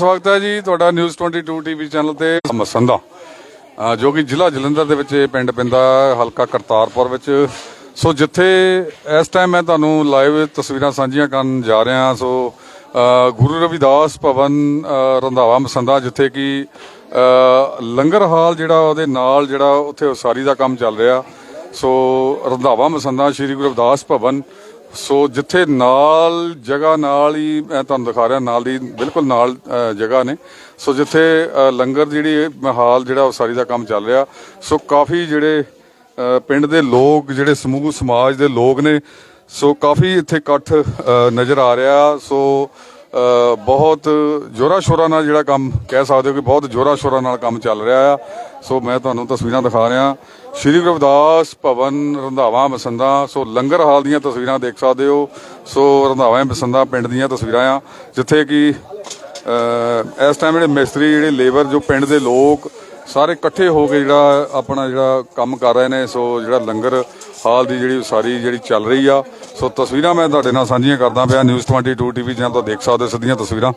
ਸਵਾਗਤ ਹੈ ਜੀ ਤੁਹਾਡਾ ਨਿਊਜ਼ 22 ਟੀਵੀ ਚੈਨਲ ਤੇ ਮਸੰਦਾ ਜੋ ਕਿ ਜ਼ਿਲ੍ਹਾ ਜਲੰਧਰ ਦੇ ਵਿੱਚ ਇਹ ਪਿੰਡ ਪੈਂਦਾ ਹਲਕਾ ਕਰਤਾਰਪੁਰ ਵਿੱਚ। ਸੋ ਜਿੱਥੇ ਇਸ ਟਾਈਮ ਮੈਂ ਤੁਹਾਨੂੰ ਲਾਈਵ ਤਸਵੀਰਾਂ ਸਾਂਝੀਆਂ ਕਰਨ ਜਾ ਰਿਹਾ ਸੋ ਗੁਰੂ ਰਵਿਦਾਸ ਭਵਨ ਰੰਧਾਵਾ ਮਸੰਦਾ ਜਿੱਥੇ ਕਿ ਲੰਗਰ ਹਾਲ ਜਿਹੜਾ ਉਹਦੇ ਨਾਲ ਜਿਹੜਾ ਉੱਥੇ ਉਸਾਰੀ ਦਾ ਕੰਮ ਚੱਲ ਰਿਹਾ। ਸੋ ਰੰਧਾਵਾ ਮਸੰਦਾ ਸ੍ਰੀ ਗੁਰੂ ਰਵਿਦਾਸ ਭਵਨ ਸੋ ਜਿੱਥੇ ਨਾਲ ਜਗ੍ਹਾ ਨਾਲ ਹੀ ਮੈਂ ਤੁਹਾਨੂੰ ਦਿਖਾ ਰਿਹਾ ਨਾਲ ਦੀ ਬਿਲਕੁਲ ਨਾਲ ਜਗ੍ਹਾ ਨੇ। ਸੋ ਜਿੱਥੇ ਅ, ਲੰਗਰ ਜਿਹੜੀ ਹਾਲ ਜਿਹੜਾ ਉਸਾਰੀ ਦਾ ਕੰਮ ਚੱਲ ਰਿਹਾ ਸੋ ਕਾਫੀ ਜਿਹੜੇ ਪਿੰਡ ਦੇ ਲੋਕ ਜਿਹੜੇ ਸਮੂਹ ਸਮਾਜ ਦੇ ਲੋਕ ਨੇ ਸੋ ਕਾਫੀ ਇੱਥੇ ਇਕੱਠ ਨਜ਼ਰ ਆ ਰਿਹਾ। ਸੋ ਬਹੁਤ ਜੋਰਾ ਸ਼ੋਰਾ ਨਾਲ ਜਿਹੜਾ ਕੰਮ ਕਹਿ ਸਕਦੇ ਹੋ ਕਿ ਬਹੁਤ ਜੋਰਾ ਸ਼ੋਰਾ ਨਾਲ ਕੰਮ ਚੱਲ ਰਿਹਾ ਆ। ਸੋ ਮੈਂ ਤੁਹਾਨੂੰ ਤਸਵੀਰਾਂ ਦਿਖਾ ਰਿਹਾ। ਸ਼੍ਰੀ ਗੁਰੂ ਰਵਿਦਾਸ ਭਵਨ, ਰੰਧਾਵਾ, ਮਸੰਦਾ। ਸੋ ਲੰਗਰ ਹਾਲ ਦੀਆਂ ਤਸਵੀਰਾਂ ਦੇਖ ਸਕਦੇ ਹੋ। ਸੋ ਰੰਧਾਵਾ, ਮਸੰਦਾ ਪਿੰਡ ਦੀਆਂ ਤਸਵੀਰਾਂ ਆ, ਜਿੱਥੇ ਕਿ ਇਸ ਟਾਈਮ ਜਿਹੜੇ ਮਿਸਤਰੀ, ਜਿਹੜੇ ਲੇਬਰ ਜੋ ਪਿੰਡ ਦੇ ਲੋਕ ਸਾਰੇ ਇਕੱਠੇ ਹੋ ਕੇ ਜਿਹੜਾ ਆਪਣਾ ਜਿਹੜਾ ਕੰਮ ਕਰ ਰਹੇ ਨੇ। ਸੋ ਜਿਹੜਾ ਲੰਗਰ ਹਾਲ ਦੀ ਜਿਹੜੀ ਉਸਾਰੀ ਜਿਹੜੀ ਚੱਲ ਰਹੀ ਆ ਸੋ ਤਸਵੀਰਾਂ ਮੈਂ ਤੁਹਾਡੇ ਨਾਲ ਸਾਂਝੀਆਂ ਕਰਦਾ ਪਿਆ ਨਿਊਜ਼ 22 ਟੀਵੀ ਚੈਨਲ ਤੋਂ ਦੇਖ ਸਕਦੇ ਹੋ ਸਿੱਧੀਆਂ ਤਸਵੀਰਾਂ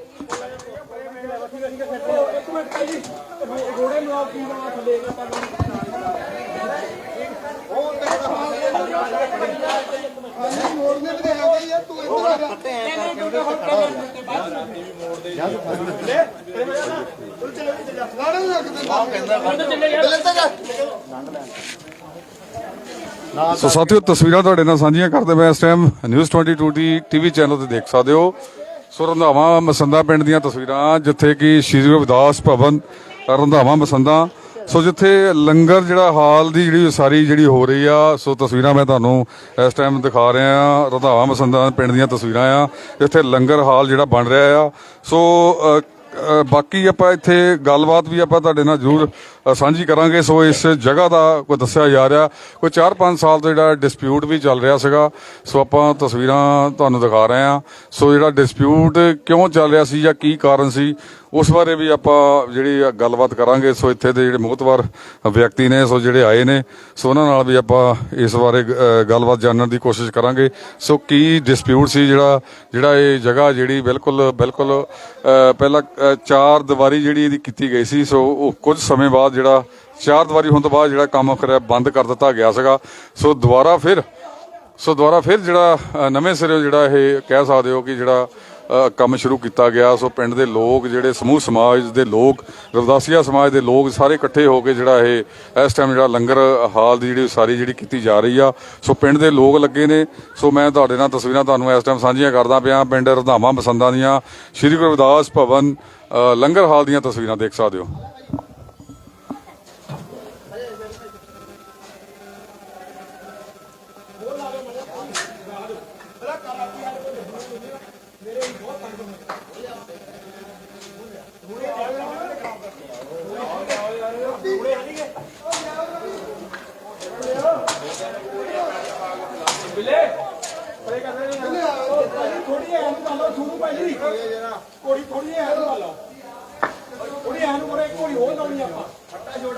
ਸੋ ਸਾਥੀਓ, ਤਸਵੀਰਾਂ ਤੁਹਾਡੇ ਨਾਲ ਸਾਂਝੀਆਂ ਕਰਦੇ ਮੈਂ ਇਸ ਟਾਈਮ ਨਿਊਜ਼ 22 ਦੀ ਟੀਵੀ ਚੈਨਲ ਤੇ ਦੇਖ ਸਕਦੇ ਹੋ। ਸੋ ਰੰਧਾਵਾ ਮਸੰਦਾ ਪਿੰਡ ਦੀਆਂ ਤਸਵੀਰਾਂ, ਜਿੱਥੇ ਕਿ ਸ਼੍ਰੀ ਰਵਿਦਾਸ ਭਵਨ ਰੰਧਾਵਾ ਮਸੰਦਾ। ਸੋ ਜਿੱਥੇ ਲੰਗਰ ਜਿਹੜਾ ਹਾਲ ਦੀ ਜਿਹੜੀ ਉਸਾਰੀ ਜਿਹੜੀ ਹੋ ਰਹੀ ਆ, ਸੋ ਤਸਵੀਰਾਂ ਮੈਂ ਤੁਹਾਨੂੰ ਇਸ ਟਾਈਮ ਦਿਖਾ ਰਿਹਾ ਰੰਧਾਵਾ ਮਸੰਦਾ ਪਿੰਡ ਦੀਆਂ ਤਸਵੀਰਾਂ ਆ, ਜਿੱਥੇ ਲੰਗਰ ਹਾਲ ਜਿਹੜਾ ਬਣ ਰਿਹਾ ਆ। ਸੋ ਬਾਕੀ ਆਪਾਂ ਇੱਥੇ ਗੱਲਬਾਤ ਵੀ ਆਪਾਂ ਤੁਹਾਡੇ ਨਾਲ ਜ਼ਰੂਰ ਸਾਂਝੀ ਕਰਾਂਗੇ। ਸੋ ਇਸ ਜਗ੍ਹਾ ਦਾ ਕੋਈ ਦੱਸਿਆ ਜਾ ਰਿਹਾ। ਕੋਈ 4-5 ਸਾਲ ਤੋਂ ਜਿਹੜਾ ਡਿਸਪਿਊਟ ਵੀ ਚੱਲ ਰਿਹਾ ਸੀਗਾ। ਸੋ ਆਪਾਂ ਤਸਵੀਰਾਂ ਤੁਹਾਨੂੰ ਦਿਖਾ ਰਹੇ ਹਾਂ। ਸੋ ਜਿਹੜਾ ਡਿਸਪਿਊਟ ਕਿਉਂ ਚੱਲ ਰਿਹਾ ਸੀ ਜਾਂ ਕੀ ਕਾਰਨ ਸੀ, ਉਸ ਬਾਰੇ ਵੀ ਆਪਾਂ ਜਿਹੜੀ ਗੱਲਬਾਤ ਕਰਾਂਗੇ। ਸੋ ਇੱਥੇ ਦੇ ਜਿਹੜੇ ਮੁਹਤਵਰ ਵਿਅਕਤੀ ਨੇ, ਸੋ ਜਿਹੜੇ ਆਏ ਨੇ, ਸੋ ਉਹਨਾਂ ਨਾਲ ਵੀ ਆਪਾਂ ਇਸ ਬਾਰੇ ਗੱਲਬਾਤ ਜਾਣਨ ਦੀ ਕੋਸ਼ਿਸ਼ ਕਰਾਂਗੇ। ਸੋ ਕੀ ਡਿਸਪਿਊਟ ਸੀ ਜਿਹੜਾ ਜਿਹੜਾ ਇਹ ਜਗ੍ਹਾ ਜਿਹੜੀ ਬਿਲਕੁਲ ਬਿਲਕੁਲ ਪਹਿਲਾਂ ਚਾਰ ਦੀਵਾਰੀ ਜਿਹੜੀ ਇਹਦੀ ਕੀਤੀ ਗਈ ਸੀ। ਸੋ ਉਹ ਕੁਝ ਸਮੇਂ ਬਾਅਦ ਜਿਹੜਾ ਚਾਰ ਦੀਵਾਰੀ ਹੋਣ ਤੋਂ ਬਾਅਦ ਜਿਹੜਾ ਕੰਮ ਕਰਿਆ, ਬੰਦ ਕਰ ਦਿੱਤਾ ਗਿਆ ਸੀਗਾ। ਸੋ ਦੁਬਾਰਾ ਫਿਰ, ਸੋ ਦੁਬਾਰਾ ਫਿਰ ਜਿਹੜਾ ਨਵੇਂ ਸਿਰੇ ਜਿਹੜਾ ਇਹ ਕਹਿ ਸਕਦੇ ਹੋ ਕਿ ਜਿਹੜਾ ਕੰਮ ਸ਼ੁਰੂ ਕੀਤਾ ਗਿਆ। ਸੋ ਪਿੰਡ ਦੇ ਲੋਕ ਜਿਹੜੇ, ਸਮੂਹ ਸਮਾਜ ਦੇ ਲੋਕ, ਰਵਦਾਸੀਆ ਸਮਾਜ ਦੇ ਲੋਕ ਸਾਰੇ ਇਕੱਠੇ ਹੋ ਕੇ ਜਿਹੜਾ ਇਹ, ਇਸ ਟਾਈਮ ਜਿਹੜਾ ਲੰਗਰ ਹਾਲ ਦੀ ਜਿਹੜੀ ਸਾਰੀ ਜਿਹੜੀ ਕੀਤੀ ਜਾ ਰਹੀ ਆ। ਸੋ ਪਿੰਡ ਦੇ ਲੋਕ ਲੱਗੇ ਨੇ। ਸੋ ਮੈਂ ਤੁਹਾਡੇ ਨਾਲ ਤਸਵੀਰਾਂ ਤੁਹਾਨੂੰ ਇਸ ਟਾਈਮ ਸਾਂਝੀਆਂ ਕਰਦਾ ਪਿਆ। ਪਿੰਡ ਰਧਾਵਾ ਬਸੰਦਾਂ ਦੀਆਂ। ਸ਼੍ਰੀ ਗੁਰੂ ਰਵਿਦਾਸ ਭਵਨ ਲੰਗਰ ਹਾਲ ਦੀਆਂ ਤਸਵੀਰਾਂ ਦੇਖ ਸਕਦੇ ਹੋ।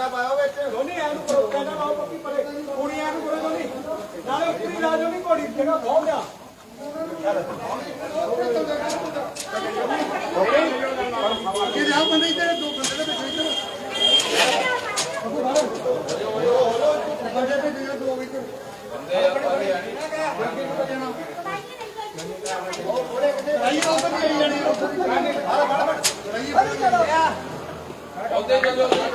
ਛੋਟਾ ਪਾਓ ਵਿੱਚ ਦੋਨੇ ਐ ਨੂੰ ਕਰੋ ਕਹਿੰਦਾ ਲਾਓ ਪੱਕੀ ਪਰੇ। ਕੋੜੀ ਐ ਨੂੰ ਕਰੋ ਦੋਨੇ ਨਾਲੇ ਉੱਪਰੀ ਲਾ ਜੋ ਨਹੀਂ ਕੋੜੀ ਜਗ੍ਹਾ ਬਹੁਤ ਆ ਇਹ ਜਾ ਬੰਦੇ ਤੇਰੇ ਦੋ ਬੰਦੇ ਦੇ ਵਿੱਚ ਇੱਧਰ ਬੰਦੇ ਤੇ ਜਿਹੜਾ ਦੋ ਇੱਧਰ ਭਾਈ ਉਹ ਤਾਂ ਨਹੀਂ ਜਾਣੀ Gracias.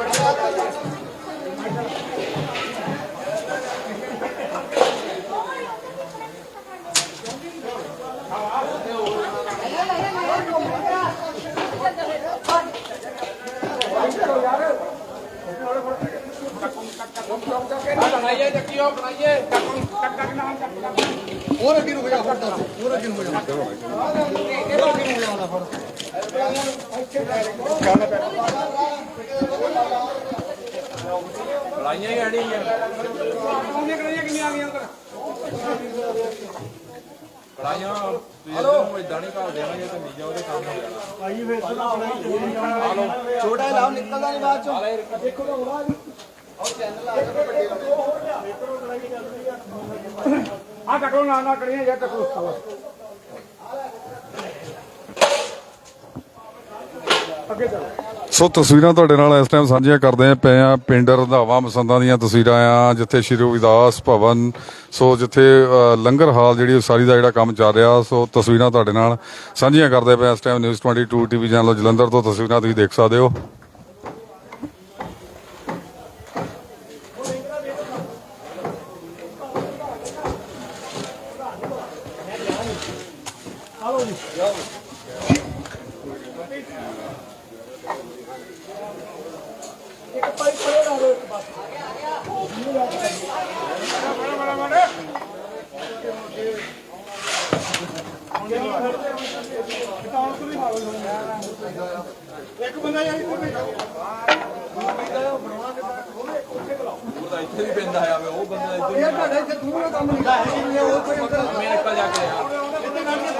ਬਣਾਈਏ ਚੱਕੀਓ ਬਣਾਈਏ ਹੋਰ ਅੱਗੇ ਨੂੰ ਹੋ ਜਾ ਫੜਦਾ ਹੋਰ ਅੱਗੇ ਨੂੰ ਹੋ ਜਾ ਬਣਾਈਆਂ ਹੀ ਆਣੀ ਉਹਨੇ ਕਰਾਈਆਂ ਕਿੰਨੀਆਂ ਆ ਗਈਆਂ ਉਧਰ ਬਣਾਈਆਂ ਤੁਸੀਂ ਇਦਾਂ ਨਹੀਂ ਘਰ ਦੇਵਾਂਗੇ ਤੇ ਨੀਜਾ ਉਹਦੇ ਕੰਮ ਹੋ ਜਾਣਾ ਛੋਟਾ ਲਾਭ ਨਿਕਲਦਾ ਨਹੀਂ ਬਾਅਦ ਚੋਂ। ਦੇਖੋ ਤਾਂ ਹੋਣਾ। ਆ ਟਕਰੋ ਨਾ ਨਾ ਕਰੀਏ ਜਾਂ ਟਕਰੋ ਅੱਗੇ ਚਲੋ। ਸੋ ਤਸਵੀਰਾਂ ਤੁਹਾਡੇ ਨਾਲ ਇਸ ਟਾਈਮ ਸਾਂਝੀਆਂ ਕਰਦੇ ਪਏ ਆ ਪਿੰਡ ਰੰਧਾਵਾ ਮਸੰਦਾਂ ਦੀਆਂ ਤਸਵੀਰਾਂ ਆ, ਜਿੱਥੇ ਸ਼੍ਰੀ ਰਵਿਦਾਸ ਭਵਨ, ਸੋ ਜਿੱਥੇ ਲੰਗਰ ਹਾਲ ਜਿਹੜੀ ਉਸਾਰੀ ਦਾ ਜਿਹੜਾ ਕੰਮ ਚੱਲ ਰਿਹਾ, ਸੋ ਤਸਵੀਰਾਂ ਤੁਹਾਡੇ ਨਾਲ ਸਾਂਝੀਆਂ ਕਰਦੇ ਪਏ ਇਸ time news 22 TV channel Jalandhar ਤੋਂ ਤਸਵੀਰਾਂ ਤੁਸੀਂ ਦੇਖ ਸਕਦੇ ਹੋ ਆਲੋ ਜੀ ਇੱਕ ਪਾਈ ਪਰੇ ਲਾ ਦਿਓ ਇੱਕ ਬਸ ਬੜਾ ਬੜਾ ਬੜਾ ਇੱਕ ਬੰਦਾ ਯਾਰ ਇੱਥੇ ਬੈਠਾ ਉਹਦਾ ਇੱਥੇ ਵੀ ਪੈਂਦਾ ਆ ਵੇ ਉਹ ਬੰਦਾ ਇੱਧਰ ਇਹ ਤੁਹਾਡੇ ਇੱਥੇ ਦੂਰ ਦਾ ਕੰਮ ਨਹੀਂ ਹੈ ਉਹ ਕੋਈ ਉੱਧਰ ਮੈਂ ਨਿਕਲ ਜਾ ਕੇ ਆ ਇੱਥੇ ਕੱਢ ਕੇ ਫੜ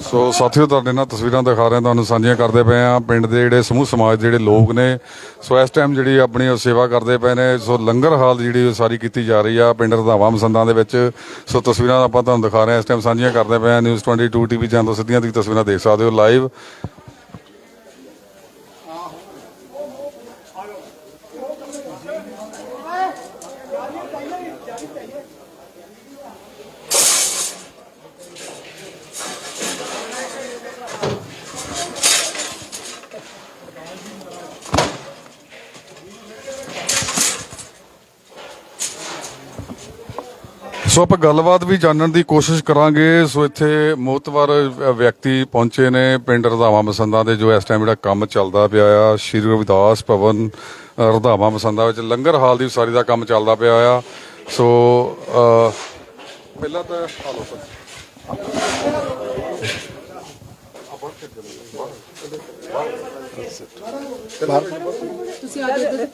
ਸੋ ਸਾਥੀਓ, ਤੁਹਾਡੇ ਨਾਲ ਤਸਵੀਰਾਂ ਦਿਖਾ ਰਹੇ ਤੁਹਾਨੂੰ ਸਾਂਝੀਆਂ ਕਰਦੇ ਪਏ ਆ ਪਿੰਡ ਦੇ ਜਿਹੜੇ ਸਮੂਹ, ਸਮਾਜ ਦੇ ਜਿਹੜੇ ਲੋਕ ਨੇ, ਸੋ ਇਸ ਟਾਈਮ ਜਿਹੜੀ ਆਪਣੀ ਉਹ ਸੇਵਾ ਕਰਦੇ ਪਏ ਨੇ, ਸੋ ਲੰਗਰ ਹਾਲ ਦੀ ਜਿਹੜੀ ਸਾਰੀ ਕੀਤੀ ਜਾ ਰਹੀ ਆ ਪਿੰਡ ਰਧਾਵਾ ਮਸੰਦਾਂ ਦੇ ਵਿੱਚ। ਸੋ ਤਸਵੀਰਾਂ ਆਪਾਂ ਤੁਹਾਨੂੰ ਦਿਖਾ ਰਹੇ ਹਾਂ, ਇਸ ਟਾਈਮ ਸਾਂਝੀਆਂ ਕਰਦੇ ਪਏ ਆ ਨਿਊਜ਼ 22 ਟੀਵੀ ਜਾਂ ਤੋਂ ਸਿੱਧੀਆਂ ਤੁਸੀਂ ਤਸਵੀਰਾਂ ਦੇਖ ਸਕਦੇ ਹੋ ਲਾਈਵ ਸੋ ਆਪਾਂ ਗੱਲਬਾਤ ਵੀ ਜਾਣਨ ਦੀ ਕੋਸ਼ਿਸ਼ ਕਰਾਂਗੇ। ਸੋ ਇੱਥੇ ਮੋਤਵਰ ਵਿਅਕਤੀ ਪਹੁੰਚੇ ਨੇ ਪਿੰਡ ਰਧਾਵਾ ਮਸੰਦਾ ਦੇ ਜੋ ਇਸ ਟਾਈਮ ਜਿਹੜਾ ਕੰਮ ਚੱਲਦਾ ਪਿਆ ਆ। ਸ਼੍ਰੀ ਰਵਿਦਾਸ ਭਵਨ ਅ, ਰਧਾਵਾ ਮਸੰਦਾ ਵਿੱਚ ਲੰਗਰ ਹਾਲ ਦੀ ਉਸਾਰੀ ਦਾ ਕੰਮ ਚੱਲਦਾ ਪਿਆ ਆ। ਸੋ ਪਹਿਲਾਂ ਤਾਂ ਹਾਲੋ ਸਰ ਤੁਸੀਂ ਆ ਜਾਓ।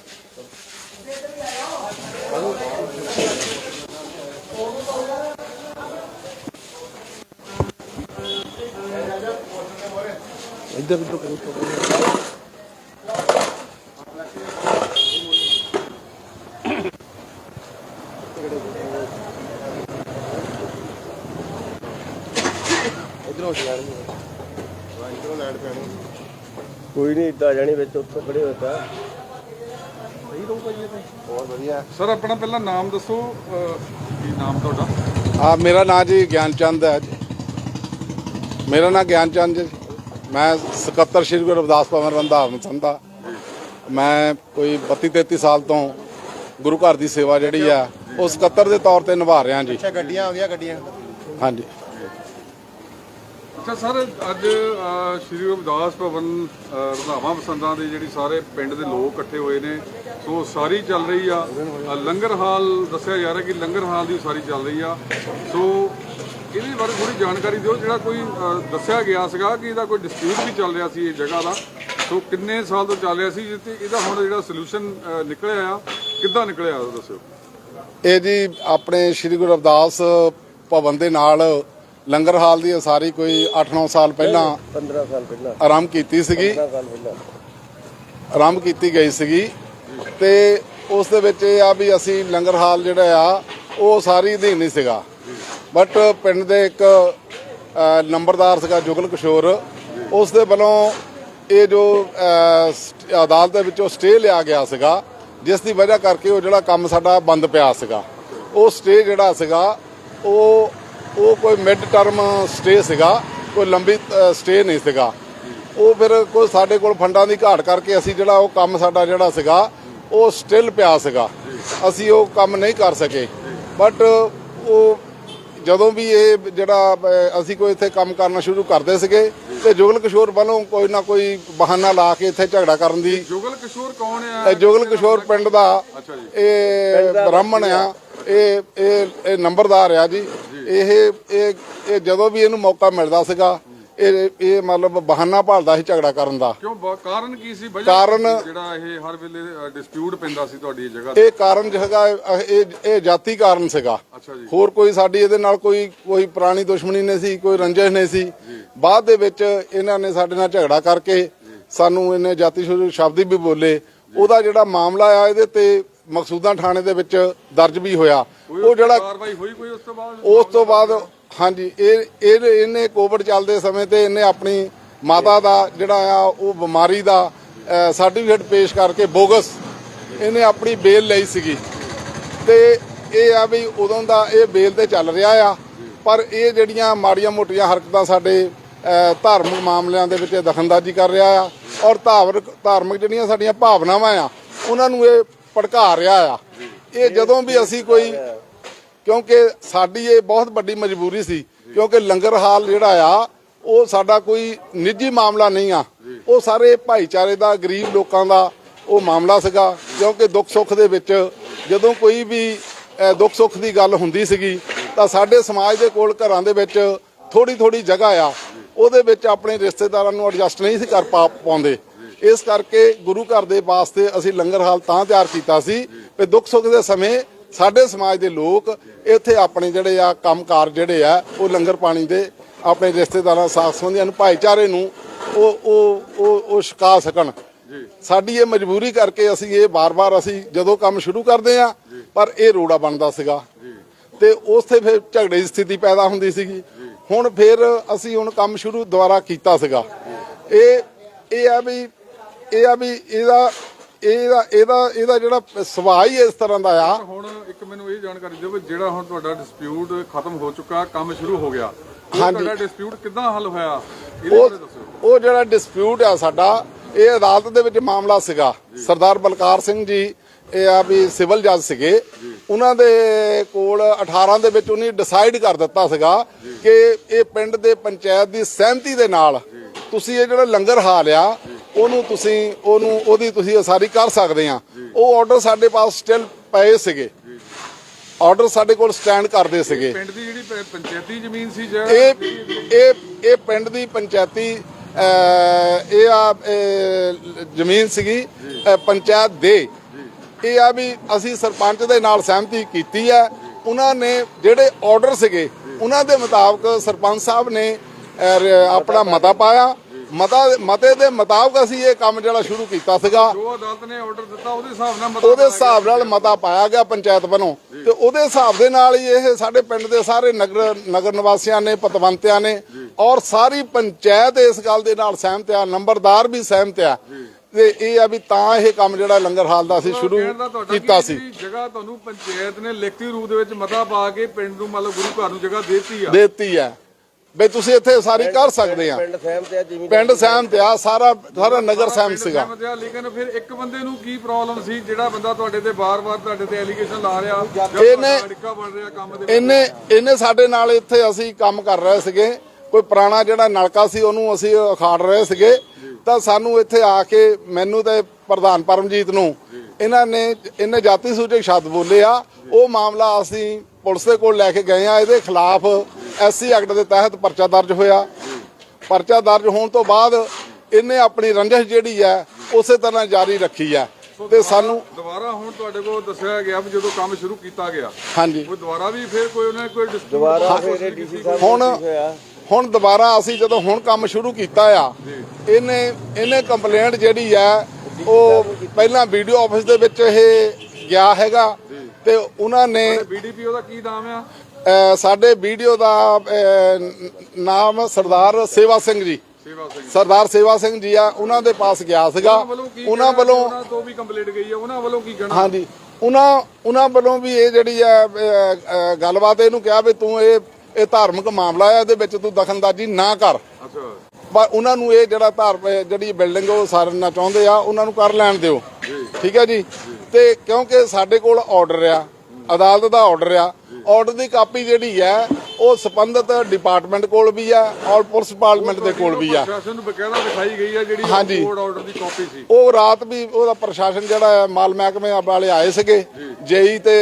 ਇੱਧਰ। ਕੋਈ ਨਹੀਂ ਇੱਦਾਂ ਜਾਣੀ ਵਿੱਚ ਉੱਥੇ ਖੜੇ ਹੋਏ ਤਾਂ। ਸਰ ਆਪਣਾ ਪਹਿਲਾਂ ਨਾਮ ਦੱਸੋ ਕੀ ਨਾਮ ਤੁਹਾਡਾ? ਆ ਮੇਰਾ ਨਾਮ ਜੀ ਗਿਆਨਚੰਦ ਹੈ। ਜੀ ਮੇਰਾ ਨਾਮ ਗਿਆਨਚੰਦ ਜੀ। ਮੈਂ ਸਕੱਤਰ ਸ਼੍ਰੀ ਗੁਰੂ ਰਵਿਦਾਸ ਭਵਨ ਰੰਧਾਵਾ ਸੰਧਾ। ਮੈਂ ਕੋਈ 32 33 ਸਾਲ ਤੋਂ ਗੁਰੂ ਘਰ ਦੀ ਸੇਵਾ ਜਿਹੜੀ ਆ ਉਹ ਸਕੱਤਰ ਦੇ ਤੌਰ ਤੇ ਨਿਭਾ ਰਿਹਾ ਜੀ। ਅੱਛਾ ਗੱਡੀਆਂ ਆ ਗਈਆਂ ਗੱਡੀਆਂ। ਹਾਂਜੀ। ਅੱਛਾ ਸਰ ਅੱਜ ਸ਼੍ਰੀ ਰਵਿਦਾਸ ਭਵਨ ਰੰਧਾਵਾ ਮਸੰਦਾਂ ਦੇ ਜਿਹੜੀ ਸਾਰੇ ਪਿੰਡ ਦੇ ਲੋਕ ਇਕੱਠੇ ਹੋਏ ਨੇ ਸੋ ਸਾਰੀ ਚੱਲ ਰਹੀ ਆ। ਲੰਗਰ ਹਾਲ ਦੱਸਿਆ ਜਾ ਰਿਹਾ ਕਿ ਲੰਗਰ ਹਾਲ ਦੀ ਉਸਾਰੀ ਚੱਲ ਰਹੀ ਆ। ਸੋ ਇਹਦੇ ਬਾਰੇ ਥੋੜੀ ਜਾਣਕਾਰੀ ਦਿਓ ਜਿਹੜਾ ਕੋਈ ਦੱਸਿਆ ਗਿਆ ਸੀਗਾ ਕਿ ਇਹਦਾ ਕੋਈ ਡਿਸਪਿਊਟ ਵੀ ਚੱਲ ਰਿਹਾ ਸੀ ਇਹ ਜਗ੍ਹਾ ਦਾ। ਸੋ ਕਿੰਨੇ ਸਾਲ ਤੋਂ ਚੱਲ ਰਿਹਾ ਸੀ ਜਿੱਤੇ ਇਹਦਾ ਹੁਣ ਜਿਹੜਾ ਸੋਲੂਸ਼ਨ ਨਿਕਲਿਆ ਆ ਕਿੱਦਾਂ ਨਿਕਲਿਆ ਉਹ ਦੱਸਿਓ। ਇਹ ਜੀ ਆਪਣੇ ਸ਼੍ਰੀ ਗੁਰੂ ਰਵਿਦਾਸ ਭਵਨ ਦੇ ਨਾਲ ਲੰਗਰ ਹਾਲ ਦੀ ਉਸਾਰੀ ਕੋਈ 8-9 ਸਾਲ ਪਹਿਲਾਂ 15 ਸਾਲ ਪਹਿਲਾਂ। ਆਰੰਭ ਕੀਤੀ ਸੀਗੀ। 15 ਸਾਲ ਪਹਿਲਾਂ। ਆਰੰਭ ਕੀਤੀ ਗਈ ਸੀਗੀ ਤੇ ਉਸ ਦੇ ਵਿੱਚ ਇਹ ਆ ਵੀ ਅਸੀਂ ਲੰਗਰ ਹਾਲ ਜਿਹੜਾ ਆ ਉਹ ਸਾਰੀ ਅਧੀਨ ਨਹੀਂ ਸੀਗਾ। ਬਟ ਪਿੰਡ ਦੇ ਇੱਕ ਨੰਬਰਦਾਰ ਸੀਗਾ ਜੁਗਲ ਕਿਸ਼ੋਰ। ਉਸ ਦੇ ਵੱਲੋਂ ਇਹ ਜੋ ਅਦਾਲਤ ਦੇ ਵਿੱਚੋਂ ਸਟੇ ਲਿਆ ਗਿਆ ਸੀਗਾ, ਜਿਸ ਦੀ ਵਜ੍ਹਾ ਕਰਕੇ ਉਹ ਜਿਹੜਾ ਕੰਮ ਸਾਡਾ ਬੰਦ ਪਿਆ ਸੀਗਾ। ਉਹ ਸਟੇ ਜਿਹੜਾ ਸੀਗਾ, ਉਹ ਉਹ ਕੋਈ ਮਿਡ ਟਰਮ ਸਟੇ ਸੀਗਾ, ਕੋਈ ਲੰਬੀ ਸਟੇ ਨਹੀਂ ਸੀਗਾ। ਉਹ ਫਿਰ ਕੋਈ ਸਾਡੇ ਕੋਲ ਫੰਡਾਂ ਦੀ ਘਾਟ ਕਰਕੇ ਅਸੀਂ ਜਿਹੜਾ ਉਹ ਕੰਮ ਸਾਡਾ ਜਿਹੜਾ ਸੀਗਾ, ਉਹ ਸਟਿਲ ਪਿਆ ਸੀਗਾ। ਅਸੀਂ ਉਹ ਕੰਮ ਨਹੀਂ ਕਰ ਸਕੇ। ਬਟ ਉਹ ਜਦੋਂ ਵੀ ਇਹ ਜਿਹੜਾ ਅਸੀਂ ਕੋਈ ਇੱਥੇ ਕੰਮ ਕਰਨਾ ਸ਼ੁਰੂ ਕਰਦੇ ਸੀਗੇ ਤੇ ਜੁਗਲ ਕਿਸ਼ੋਰ ਵੱਲੋਂ ਕੋਈ ਨਾ ਕੋਈ ਬਹਾਨਾ ਲਾ ਕੇ ਇੱਥੇ ਝਗੜਾ ਕਰਨ ਦੀ ਜੋਗਲ ਕਿਸ਼ੋਰ ਕੌਣ ਆ? ਇਹ ਜੁਗਲ ਕਿਸ਼ੋਰ ਪਿੰਡ ਦਾ ਅੱਛਾ ਜੀ। ਇਹ ਬ੍ਰਾਹਮਣ ਆ। ਇਹ ਇਹ ਇਹ ਨੰਬਰਦਾਰ ਆ ਜੀ। ਇਹ ਇਹ ਇਹ ਜਦੋਂ ਵੀ ਇਹਨੂੰ ਮੌਕਾ ਮਿਲਦਾ ਸੀਗਾ ਇਹ ਇਹ ਮਤਲਬ ਬਹਾਨਾ ਭਾਲਦਾ ਸੀ ਝਗੜਾ ਕਰਨ ਦਾ। ਕਿਉਂ ਬ- ਕਾਰਨ ਕੀ ਸੀ? ਵਜ੍ਹਾ ਕਾਰਨ- ਕੀ ਸੀ ਜਿਹੜਾ ਇਹ ਹਰ ਵੇਲੇ ਡਿਸਪਿਊਟ ਪੈਂਦਾ ਸੀ ਤੁਹਾਡੀ ਇਹ ਜਗ੍ਹਾ ਤੇ? ਇਹ ਕਾਰਨ ਹੈਗਾ ਇਹ- ਇਹ ਇਹ ਜਾਤੀ ਕਾਰਨ ਸੀਗਾ। ਅੱਛਾ ਜੀ। ਹੋਰ ਕੋਈ ਸਾਡੀ ਇਹਦੇ ਨਾਲ ਕੋਈ ਕੋਈ ਪੁਰਾਣੀ ਦੁਸ਼ਮਣੀ ਨਹੀਂ ਸੀ ਕੋਈ ਰੰਜਿਸ਼ ਨਹੀਂ ਸੀ। ਬਾਅਦ ਦੇ ਵਿੱਚ ਇਹਨਾਂ ਨੇ ਸਾਡੇ ਨਾਲ ਝਗੜਾ ਕਰਕੇ ਸਾਨੂੰ ਇਹਨੇ ਜਾਤੀ ਸ਼ੁਰੂ ਸ਼ਬਦ ਵੀ ਬੋਲੇ। ਉਹਦਾ ਜਿਹੜਾ ਮਾਮਲਾ ਆ ਇਹਦੇ ਤੇ ਮਕਸੂਦਾਂ ਥਾਣੇ ਦੇ ਵਿੱਚ ਦਰਜ ਵੀ ਹੋਇਆ। ਕੋਈ ਉਹ ਜਿਹੜਾ ਕਾਰਵਾਈ ਹੋਈ ਕੋਈ ਉਸ ਤੋਂ ਬਾਅਦ? ਉਸ ਤੋਂ ਬਾਅਦ ਹਾਂਜੀ, ਇਹ ਇਹ ਇਹਨੇ ਕੋਵਿਡ ਚੱਲਦੇ ਸਮੇਂ ਤੇ ਇਹਨੇ ਆਪਣੀ ਮਾਤਾ ਦਾ ਜਿਹੜਾ ਆ, ਉਹ ਬਿਮਾਰੀ ਦਾ ਸਰਟੀਫਿਕੇਟ ਪੇਸ਼ ਕਰਕੇ ਬੋਗਸ ਇਹਨੇ ਆਪਣੀ ਬੇਲ ਲਈ ਸੀਗੀ। ਤੇ ਇਹ ਆ ਵੀ ਉਦੋਂ ਦਾ ਇਹ ਬੇਲ ਤੇ ਚੱਲ ਰਿਹਾ ਆ, ਪਰ ਇਹ ਜਿਹੜੀਆਂ ਮਾੜੀਆਂ ਮੋਟੀਆਂ ਹਰਕਤਾਂ ਸਾਡੇ ਧਾਰਮਿਕ ਮਾਮਲਿਆਂ ਦੇ ਵਿੱਚ ਇਹ ਦਖਲਅੰਦਾਜ਼ੀ ਕਰ ਰਿਹਾ ਆ, ਔਰ ਧਾਰਮਿਕ ਧਾਰਮਿਕ ਜਿਹੜੀਆਂ ਸਾਡੀਆਂ ਭਾਵਨਾਵਾਂ ਆ, ਉਹਨਾਂ ਨੂੰ ਇਹ ਭੜਕਾ ਰਿਹਾ ਆ। ਇਹ ਜਦੋਂ ਵੀ ਅਸੀਂ ਕੋਈ ਕਿਉਂਕਿ ਸਾਡੀ ਇਹ ਬਹੁਤ ਵੱਡੀ ਮਜਬੂਰੀ ਸੀ ਕਿਉਂਕਿ ਲੰਗਰ ਹਾਲ ਜਿਹੜਾ ਆ ਉਹ ਸਾਡਾ ਕੋਈ ਨਿੱਜੀ ਮਾਮਲਾ ਨਹੀਂ ਆ। ਉਹ ਸਾਰੇ ਭਾਈਚਾਰੇ ਦਾ ਗਰੀਬ ਲੋਕਾਂ ਦਾ ਉਹ ਮਾਮਲਾ ਸੀਗਾ ਕਿਉਂਕਿ ਦੁੱਖ ਸੁੱਖ ਦੇ ਵਿੱਚ ਜਦੋਂ ਕੋਈ ਵੀ ਦੁੱਖ ਸੁੱਖ ਦੀ ਗੱਲ ਹੁੰਦੀ ਸੀਗੀ ਤਾਂ ਸਾਡੇ ਸਮਾਜ ਦੇ ਕੋਲ ਘਰਾਂ ਦੇ ਵਿੱਚ ਥੋੜੀ ਥੋੜੀ ਜਗ੍ਹਾ ਆ। ਉਹਦੇ ਵਿੱਚ ਆਪਣੇ ਰਿਸ਼ਤੇਦਾਰਾਂ ਨੂੰ ਐਡਜਸਟ ਨਹੀਂ ਸੀ ਕਰ ਪਾਉਂਦੇ। ਇਸ ਕਰਕੇ ਗੁਰੂ ਘਰ ਦੇ ਵਾਸਤੇ ਅਸੀਂ ਲੰਗਰ ਹਾਲ ਤਾਂ ਤਿਆਰ ਕੀਤਾ ਸੀ ਕਿ ਦੁੱਖ ਸੁੱਖ ਦੇ ਸਮੇਂ ਸਾਡੇ ਸਮਾਜ ਦੇ ਲੋਕ ਇੱਥੇ ਆਪਣੇ ਜਿਹੜੇ ਆ ਕੰਮਕਾਰ ਜਿਹੜੇ ਆ ਉਹ ਲੰਗਰ ਪਾਣੀ ਦੇ ਆਪਣੇ ਰਿਸ਼ਤੇਦਾਰਾਂ ਸਾਥ ਸੰਬੰਧੀਆਂ ਨੂੰ ਭਾਈਚਾਰੇ ਨੂੰ ਉਹ ਉਹ ਉਹ ਉਹ ਛਕਾ ਸਕਣ। ਸਾਡੀ ਇਹ ਮਜਬੂਰੀ ਕਰਕੇ ਅਸੀਂ ਇਹ ਬਾਰ-ਬਾਰ ਅਸੀਂ ਜਦੋਂ ਕੰਮ ਸ਼ੁਰੂ ਕਰਦੇ ਆ ਪਰ ਇਹ ਰੋੜਾ ਬਣਦਾ ਸੀਗਾ। ਤੇ ਉਸੇ ਫਿਰ ਝਗੜੇ ਦੀ ਸਥਿਤੀ ਪੈਦਾ ਹੁੰਦੀ ਸੀਗੀ। ਹੁਣ ਫਿਰ ਅਸੀਂ ਹੁਣ ਕੰਮ ਸ਼ੁਰੂ ਦੁਬਾਰਾ ਕੀਤਾ ਸੀਗਾ। ਇਹ ਇਹ ਆ ਵੀ ਇਹ ਆ ਵੀ ਇਹਦਾ ਇਹਦਾ ਇਹਦਾ ਇਹਦਾ ਜਿਹੜਾ ਸੁਭਾਅ ਹੀ ਇਸ ਤਰ੍ਹਾਂ ਦਾ ਆ। ਹੁਣ ਇੱਕ ਮੈਨੂੰ ਇਹ ਜਾਣਕਾਰੀ ਦਿਓ ਜਿਹੜਾ ਹੁਣ ਤੁਹਾਡਾ ਡਿਸਪਿਊਟ ਖਤਮ ਹੋ ਚੁੱਕਾ ਕੰਮ ਸ਼ੁਰੂ ਹੋ ਗਿਆ ਹਾਂਜੀ। ਤੁਹਾਡਾ ਡਿਸਪਿਊਟ ਕਿੱਦਾਂ ਹੱਲ ਹੋਇਆ? ਉਹ ਉਹ ਜਿਹੜਾ ਡਿਸਪਿਊਟ ਆ ਸਾਡਾ ਇਹ ਅਦਾਲਤ ਦੇ ਵਿੱਚ ਮਾਮਲਾ ਸੀਗਾ। ਸਰਦਾਰ ਬਲਕਾਰ ਸਿੰਘ ਜੀ ਇਹ ਆ ਵੀ ਸਿਵਲ ਜੱਜ ਸੀਗੇ। ਉਹਨਾਂ ਦੇ ਕੋਲ 18 ਦੇ ਵਿੱਚ ਉਹਨੇ ਡਿਸਾਈਡ ਕਰ ਦਿੱਤਾ ਸੀਗਾ ਕਿ ਇਹ ਪਿੰਡ ਦੇ ਪੰਚਾਇਤ ਦੀ ਸਹਿਮਤੀ ਦੇ ਨਾਲ ਤੁਸੀਂ ਇਹ ਜਿਹੜਾ ਲੰਗਰ ਹਾਲ ਆ ਉਹਨੂੰ ਤੁਸੀਂ ਉਹਨੂੰ ਉਹਦੀ ਤੁਸੀਂ ਉਸਾਰੀ ਕਰ ਸਕਦੇ ਆ। ਉਹ ਆਰਡਰ ਸਾਡੇ ਪਾਸ ਸਟਿਲ ਪਏ ਸੀਗੇ। ਆਰਡਰ ਸਾਡੇ ਕੋਲ ਸਟੈਂਡ ਕਰਦੇ ਸੀਗੇ। ਪਿੰਡ ਦੀ ਜਿਹੜੀ ਪੰਚਾਇਤੀ ਜ਼ਮੀਨ ਸੀ ਜਾਂ ਇਹ ਇਹ ਇਹ ਪਿੰਡ ਦੀ ਪੰਚਾਇਤੀ ਇਹ ਆ ਜ਼ਮੀਨ ਸੀਗੀ ਪੰਚਾਇਤ ਦੇ। ਇਹ ਆ ਵੀ ਅਸੀਂ ਸਰਪੰਚ ਦੇ ਨਾਲ ਸਹਿਮਤੀ ਕੀਤੀ ਹੈ ਉਹਨਾਂ ਨੇ ਜਿਹੜੇ ਆਰਡਰ ਸੀਗੇ ਉਹਨਾਂ ਦੇ ਮੁਤਾਬਕ ਸਰਪੰਚ ਸਾਹਿਬ ਨੇ ਆਪਣਾ ਮਤਾ ਪਾਇਆ। ਮਤਾ ਮਤੇ ਦੇ ਮੁਤਾਬਕ ਅਸੀਂ ਇਹ ਕੰਮ ਜਿਹੜਾ ਸ਼ੁਰੂ ਕੀਤਾ ਸੀਗਾ। ਜੋ ਅਦਾਲਤ ਨੇ ਆਰਡਰ ਦਿੱਤਾ ਉਹਦੇ ਹਿਸਾਬ ਨਾਲ ਮਤਾ ਉਹਦੇ ਹਿਸਾਬ ਨਾਲ ਮਤਾ ਪਾਇਆ ਗਿਆ ਪੰਚਾਇਤ ਵੱਲੋਂ। ਤੇ ਉਹਦੇ ਹਿਸਾਬ ਦੇ ਨਾਲ ਹੀ ਇਹ ਸਾਡੇ ਪਿੰਡ ਦੇ ਸਾਰੇ ਨਗਰ ਨਗਰ ਨਿਵਾਸੀਆਂ ਨੇ ਪਤਵੰਤਿਆਂ ਨੇ ਔਰ ਸਾਰੀ ਪੰਚਾਇਤ ਇਸ ਗੱਲ ਦੇ ਨਾਲ ਸਹਿਮਤ ਆ ਨੰਬਰਦਾਰ ਵੀ ਸਹਿਮਤ ਆ। ਤੇ ਇਹ ਆ ਵੀ ਤਾਂ ਇਹ ਕੰਮ ਜਿਹੜਾ ਲੰਗਰ ਹਾਲ ਦਾ ਅਸੀਂ ਸ਼ੁਰੂ ਕੀਤਾ ਸੀ। ਜਗ੍ਹਾ ਤੁਹਾਨੂੰ ਪੰਚਾਇਤ ਨੇ ਲਿਖਤੀ ਰੂਪ ਦੇ ਵਿੱਚ ਮਤਾ ਪਾ ਕੇ ਪਿੰਡ ਨੂੰ ਮਤਲਬ ਗੁਰੂ ਘਰ ਨੂੰ ਜਗ੍ਹਾ ਦੇਤੀ ਆ। ਦੇਤੀ ਆ। ਬਈ ਤੁਸੀਂ ਇੱਥੇ ਸਾਰੀ ਕਰ ਸਕਦੇ ਆ। ਪਿੰਡ ਸਹਿਮਤ ਆ ਜਿਵੇਂ ਪਿੰਡ ਸਹਿਮਤ ਆ ਸਾਰਾ ਸਾਰਾ ਨਗਰ ਸਹਿਮਤ ਸੀਗਾ। ਲੇਕਿਨ ਫਿਰ ਇੱਕ ਬੰਦੇ ਨੂੰ ਕੀ ਪ੍ਰੋਬਲਮ ਸੀ? ਜਿਹੜਾ ਬੰਦਾ ਤੁਹਾਡੇ ਤੇ ਬਾਰ-ਬਾਰ ਤੁਹਾਡੇ ਤੇ ਐਲੀਗੇਸ਼ਨ ਲਾ ਰਿਹਾ ਇਹਨੇ- ਅੜਿੱਕਾ ਬਣ ਰਿਹਾ ਕੰਮ ਦੇ। ਇਹਨੇ ਇਹਨੇ ਸਾਡੇ ਨਾਲ ਇੱਥੇ ਅਸੀਂ ਕੰਮ ਕਰ ਰਹੇ ਸੀਗੇ। ਕੋਈ ਪੁਰਾਣਾ ਜਿਹੜਾ ਨਲਕਾ ਸੀ ਉਹਨੂੰ ਅਸੀਂ ਉਖਾੜ ਰਹੇ ਸੀਗੇ। ਤਾਂ ਸਾਨੂੰ ਇੱਥੇ ਆ ਕੇ ਮੈਨੂੰ ਤੇ ਪ੍ਰਧਾਨ ਪਰਮਜੀਤ ਨੂੰ ਇਹਨਾਂ ਨੇ ਇਹਨੇ ਜਾਤੀ ਸੂਚਕ ਸ਼ਬਦ ਬੋਲੇ ਆ। ਉਹ ਮਾਮਲਾ ਅਸੀਂ ਪੁਲਿਸ ਦੇ ਕੋਲ ਲੈ ਕੇ ਗਏ ਆ। ਇਹਦੇ ਖਿਲਾਫ ਐਸਸੀ ਐਕਟ ਦੇ ਤਹਿਤ ਪਰਚਾ ਦਰਜ ਹੋਇਆ। ਪਰਚਾ ਦਰਜ ਹੋਣ ਤੋਂ ਬਾਅਦ ਇਹਨੇ ਆਪਣੀ ਰੰਜਿਸ਼ ਜਿਹੜੀ ਹੈ ਉਸੇ ਤਰ੍ਹਾਂ ਜਾਰੀ ਰੱਖੀ ਹੈ। ਤੇ ਸਾਨੂੰ ਦੁਬਾਰਾ ਹੁਣ ਤੁਹਾਡੇ ਕੋਲ ਦੱਸਿਆ ਗਿਆ ਵੀ ਜਦੋਂ ਕੰਮ ਸ਼ੁਰੂ ਕੀਤਾ ਗਿਆ। ਹਾਂਜੀ। ਉਹ ਦੁਬਾਰਾ ਵੀ ਫਿਰ ਕੋਈ ਉਹਨੇ ਕੋਈ ਦੁਬਾਰਾ ਫਿਰ ਡੀਸੀ? ਸਾਹਿਬ ਹੁਣ ਹੁਣ ਦੁਬਾਰਾ ਅਸੀਂ ਜਦੋਂ ਹੁਣ ਕੰਮ ਸ਼ੁਰੂ ਕੀਤਾ ਆ ਇਹਨੇ ਇਹਨੇ ਕੰਪਲੇਂਟ ਜਿਹੜੀ ਆ ਉਹ ਪਹਿਲਾਂ ਵੀਡੀਓ ਆਫਿਸ ਦੇ ਵਿੱਚ ਇਹ ਗਿਆ ਹੈਗਾ। ਤੇ ਉਹਨਾਂ ਨੇ ਬੀਡੀਪੀ ਉਹਦਾ ਕੀ ਨਾਮ ਆ? ਸਾਡੇ ਵੀਡੀਓ ਦਾ ਨਾਮ ਸਰਦਾਰ ਸੇਵਾ ਸਿੰਘ ਜੀ। ਸਰਦਾਰ ਸੇਵਾ ਸਿੰਘ ਜੀ ਆ ਉਹਨਾਂ ਦੇ ਪਾਸ ਗਿਆ ਸੀਗਾ। ਉਹਨਾਂ ਵੱਲੋਂ ਤੋਂ ਵੀ ਕੰਪਲੀਟ ਗਈ ਆ ਉਹਨਾਂ ਵੱਲੋਂ ਕੀ ਕਹਿਣਾ? ਹਾਂਜੀ। ਉਹਨਾਂ ਉਹਨਾਂ ਵੱਲੋਂ ਵੀ ਇਹ ਜਿਹੜੀ ਅਹ, ਗੱਲਬਾਤ ਇਹਨੂੰ ਕਿਹਾ ਵੀ ਤੂੰ ਇਹ ਇਹ ਧਾਰਮਿਕ ਮਾਮਲਾ ਹੈ ਇਹਦੇ ਵਿੱਚ ਤੂੰ ਦਖਲਅੰਦਾਜ਼ੀ ਨਾ ਕਰ। ਅੱਛਾ। ਪਰ ਉਹਨਾਂ ਨੂੰ ਇਹ ਜਿਹੜਾ ਧਾਰ ਜਿਹੜੀ ਬਿਲਡਿੰਗ ਉਹ ਸਾਰਨਾ ਚਾਹੁੰਦੇ ਆ ਉਹਨਾਂ ਨੂੰ ਕਰ ਲੈਣ ਦਿਓ। ਠੀਕ ਹੈ ਜੀ? ਤੇ ਕਿਉਂਕਿ ਸਾਡੇ ਕੋਲ ਆਰਡਰ ਆ ਅਦਾਲਤ ਦਾ ਆਰਡਰ ਆ ਆਰਡਰ ਦੀ ਕਾਪੀ ਜਿਹੜੀ ਹੈ ਉਹ ਸੰਬੰਧਿਤ ਡਿਪਾਰਟਮੈਂਟ ਕੋਲ ਵੀ ਆ ਔਰ ਪੁਲਿਸ ਡਿਪਾਰਟਮੈਂਟ ਦੇ ਕੋਲ ਵੀ ਆ ਪ੍ਰਸ਼ਾਸਨ ਨੂੰ ਬਕਾਇਦਾ ਦਿਖਾਈ ਗਈ ਹੈ ਜਿਹੜੀ ਹਾਂਜੀ। ਆਰਡਰ ਦੀ ਕਾਪੀ ਸੀ। ਉਹ ਰਾਤ ਵੀ ਉਹਦਾ ਪ੍ਰਸ਼ਾਸਨ ਜਿਹੜਾ ਹੈ ਮਾਲ ਮਹਿਕਮੇ ਵਾਲੇ ਆਏ ਸੀਗੇ ਜੇਈ ਤੇ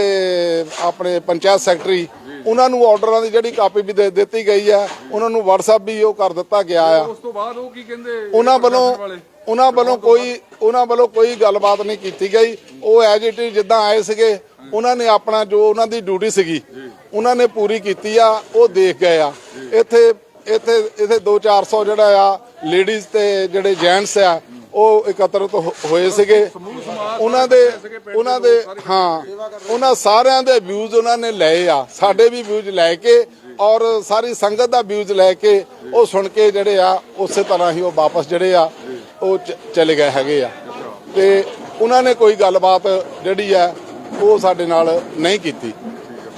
ਆਪਣੇ ਪੰਚਾਇਤ ਸੈਕਟਰੀ ਉਹਨਾਂ ਨੂੰ ਆਰਡਰਾਂ ਦੀ ਜਿਹੜੀ ਕਾਪੀ ਵੀ ਦੇ ਦਿੱਤੀ ਗਈ ਆ ਉਹਨਾਂ ਨੂੰ WhatsApp ਵੀ ਉਹ ਕਰ ਦਿੱਤਾ ਗਿਆ ਆ। ਉਸ ਤੋਂ ਬਾਅਦ ਉਹ ਕੀ ਕਹਿੰਦੇ ਉਹਨਾਂ ਵੱਲੋਂ? ਉਹਨਾਂ ਵੱਲੋਂ ਕੋਈ ਉਹਨਾਂ ਵੱਲੋਂ ਕੋਈ ਗੱਲਬਾਤ ਨਹੀਂ ਕੀਤੀ ਗਈ। ਉਹ ਐਜ ਇਟ ਜਿੱਦਾਂ ਆਏ ਸੀਗੇ ਉਹਨਾਂ ਨੇ ਆਪਣਾ ਜੋ ਉਹਨਾਂ ਦੀ ਡਿਊਟੀ ਸੀਗੀ, ਉਹਨਾਂ ਨੇ ਪੂਰੀ ਕੀਤੀ ਆ, ਉਹ ਦੇਖ ਗਏ ਆ। ਇੱਥੇ ਇੱਥੇ ਇੱਥੇ 2-400 ਜਿਹੜਾ ਆ ਲੇਡੀਜ਼ ਤੇ ਜਿਹੜੇ ਜੈਂਟਸ ਆ, ਉਹ ਇਕੱਤਰਤ ਹੋ- ਹੋਏ ਸੀਗੇ। ਉਹਨਾਂ ਦੇ ਉਹਨਾਂ ਦੇ, ਹਾਂ, ਉਹਨਾਂ ਸਾਰਿਆਂ ਦੇ ਵਿਊਜ਼ ਉਹਨਾਂ ਨੇ ਲਏ ਆ। ਸਾਡੇ ਵੀ ਵਿਊਜ਼ ਲੈ ਕੇ ਔਰ ਸਾਰੀ ਸੰਗਤ ਦਾ ਵਿਊਜ਼ ਲੈ ਕੇ ਉਹ ਸੁਣ ਕੇ ਜਿਹੜੇ ਆ, ਉਸੇ ਤਰ੍ਹਾਂ ਹੀ ਉਹ ਵਾਪਸ ਜਿਹੜੇ ਆ, ਉਹ ਚ- ਚਲੇ ਗਏ ਹੈਗੇ ਆ। ਤੇ ਉਹਨਾਂ ਨੇ ਕੋਈ ਗੱਲਬਾਤ ਜਿਹੜੀ ਆ ਉਹ ਸਾਡੇ ਨਾਲ ਨਹੀਂ ਕੀਤੀ।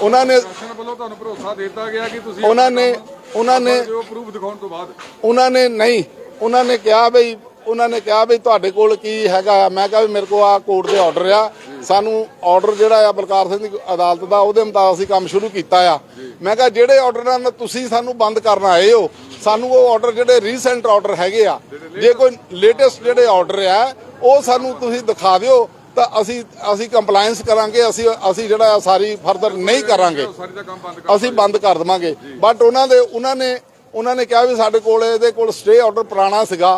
ਉਹਨਾਂ ਨੇ ਪ੍ਰਸ਼ਾਸਨ ਵੱਲੋਂ ਤੁਹਾਨੂੰ ਭਰੋਸਾ ਦਿੱਤਾ ਗਿਆ ਕਿ ਤੁਸੀਂ ਉਹਨਾਂ ਨੇ ਉਹਨਾਂ ਨੇ ਜੋ ਪ੍ਰੂਫ ਦਿਖਾਉਣ ਤੋਂ ਬਾਅਦ। ਉਹਨਾਂ ਨੇ ਨਹੀਂ। ਉਹਨਾਂ ਨੇ ਕਿਹਾ ਬਈ ਉਹਨਾਂ ਨੇ ਕਿਹਾ ਵੀ ਤੁਹਾਡੇ ਕੋਲ ਕੀ ਹੈਗਾ। ਮੈਂ ਕਿਹਾ ਵੀ ਮੇਰੇ ਕੋਲ ਆ ਕੋਰਟ ਦੇ ਆਰਡਰ ਆ। ਸਾਨੂੰ ਆਰਡਰ ਜਿਹੜਾ ਆ ਬਲਕਾਰ ਸਿੰਘ ਦੀ ਅਦਾਲਤ ਦਾ ਉਹਦੇ ਮੁਤਾਬਕ ਅਸੀਂ ਕੰਮ ਸ਼ੁਰੂ ਕੀਤਾ ਆ। ਮੈਂ ਕਿਹਾ ਜਿਹੜੇ ਆਰਡਰਾਂ ਨਾਲ ਤੁਸੀਂ ਸਾਨੂੰ ਬੰਦ ਕਰਨ ਆਏ ਹੋ ਸਾਨੂੰ ਉਹ ਆਰਡਰ ਜਿਹੜੇ ਰੀਸੈਂਟ ਆਰਡਰ ਹੈਗੇ ਆ ਜੇ ਕੋਈ ਲੇਟੈਸਟ ਜਿਹੜੇ ਆਰਡਰ ਆ ਉਹ ਸਾਨੂੰ ਤੁਸੀਂ ਦਿਖਾ ਦਿਓ। ਤਾਂ ਅਸੀਂ ਅਸੀਂ ਕੰਪਲਾਈਂਸ ਕਰਾਂਗੇ ਅਸੀਂ ਅਸੀਂ ਜਿਹੜਾ ਆ ਸਾਰੀ ਫਰਦਰ ਨਹੀਂ ਕਰਾਂਗੇ। ਅਸੀਂ ਬੰਦ ਕਰ ਦਵਾਂਗੇ। ਬਟ ਉਹਨਾਂ ਦੇ ਉਹਨਾਂ ਨੇ ਉਹਨਾਂ ਨੇ ਕਿਹਾ ਵੀ ਸਾਡੇ ਕੋਲ ਇਹਦੇ ਕੋਲ ਸਟੇ ਆਰਡਰ ਪੁਰਾਣਾ ਸੀਗਾ।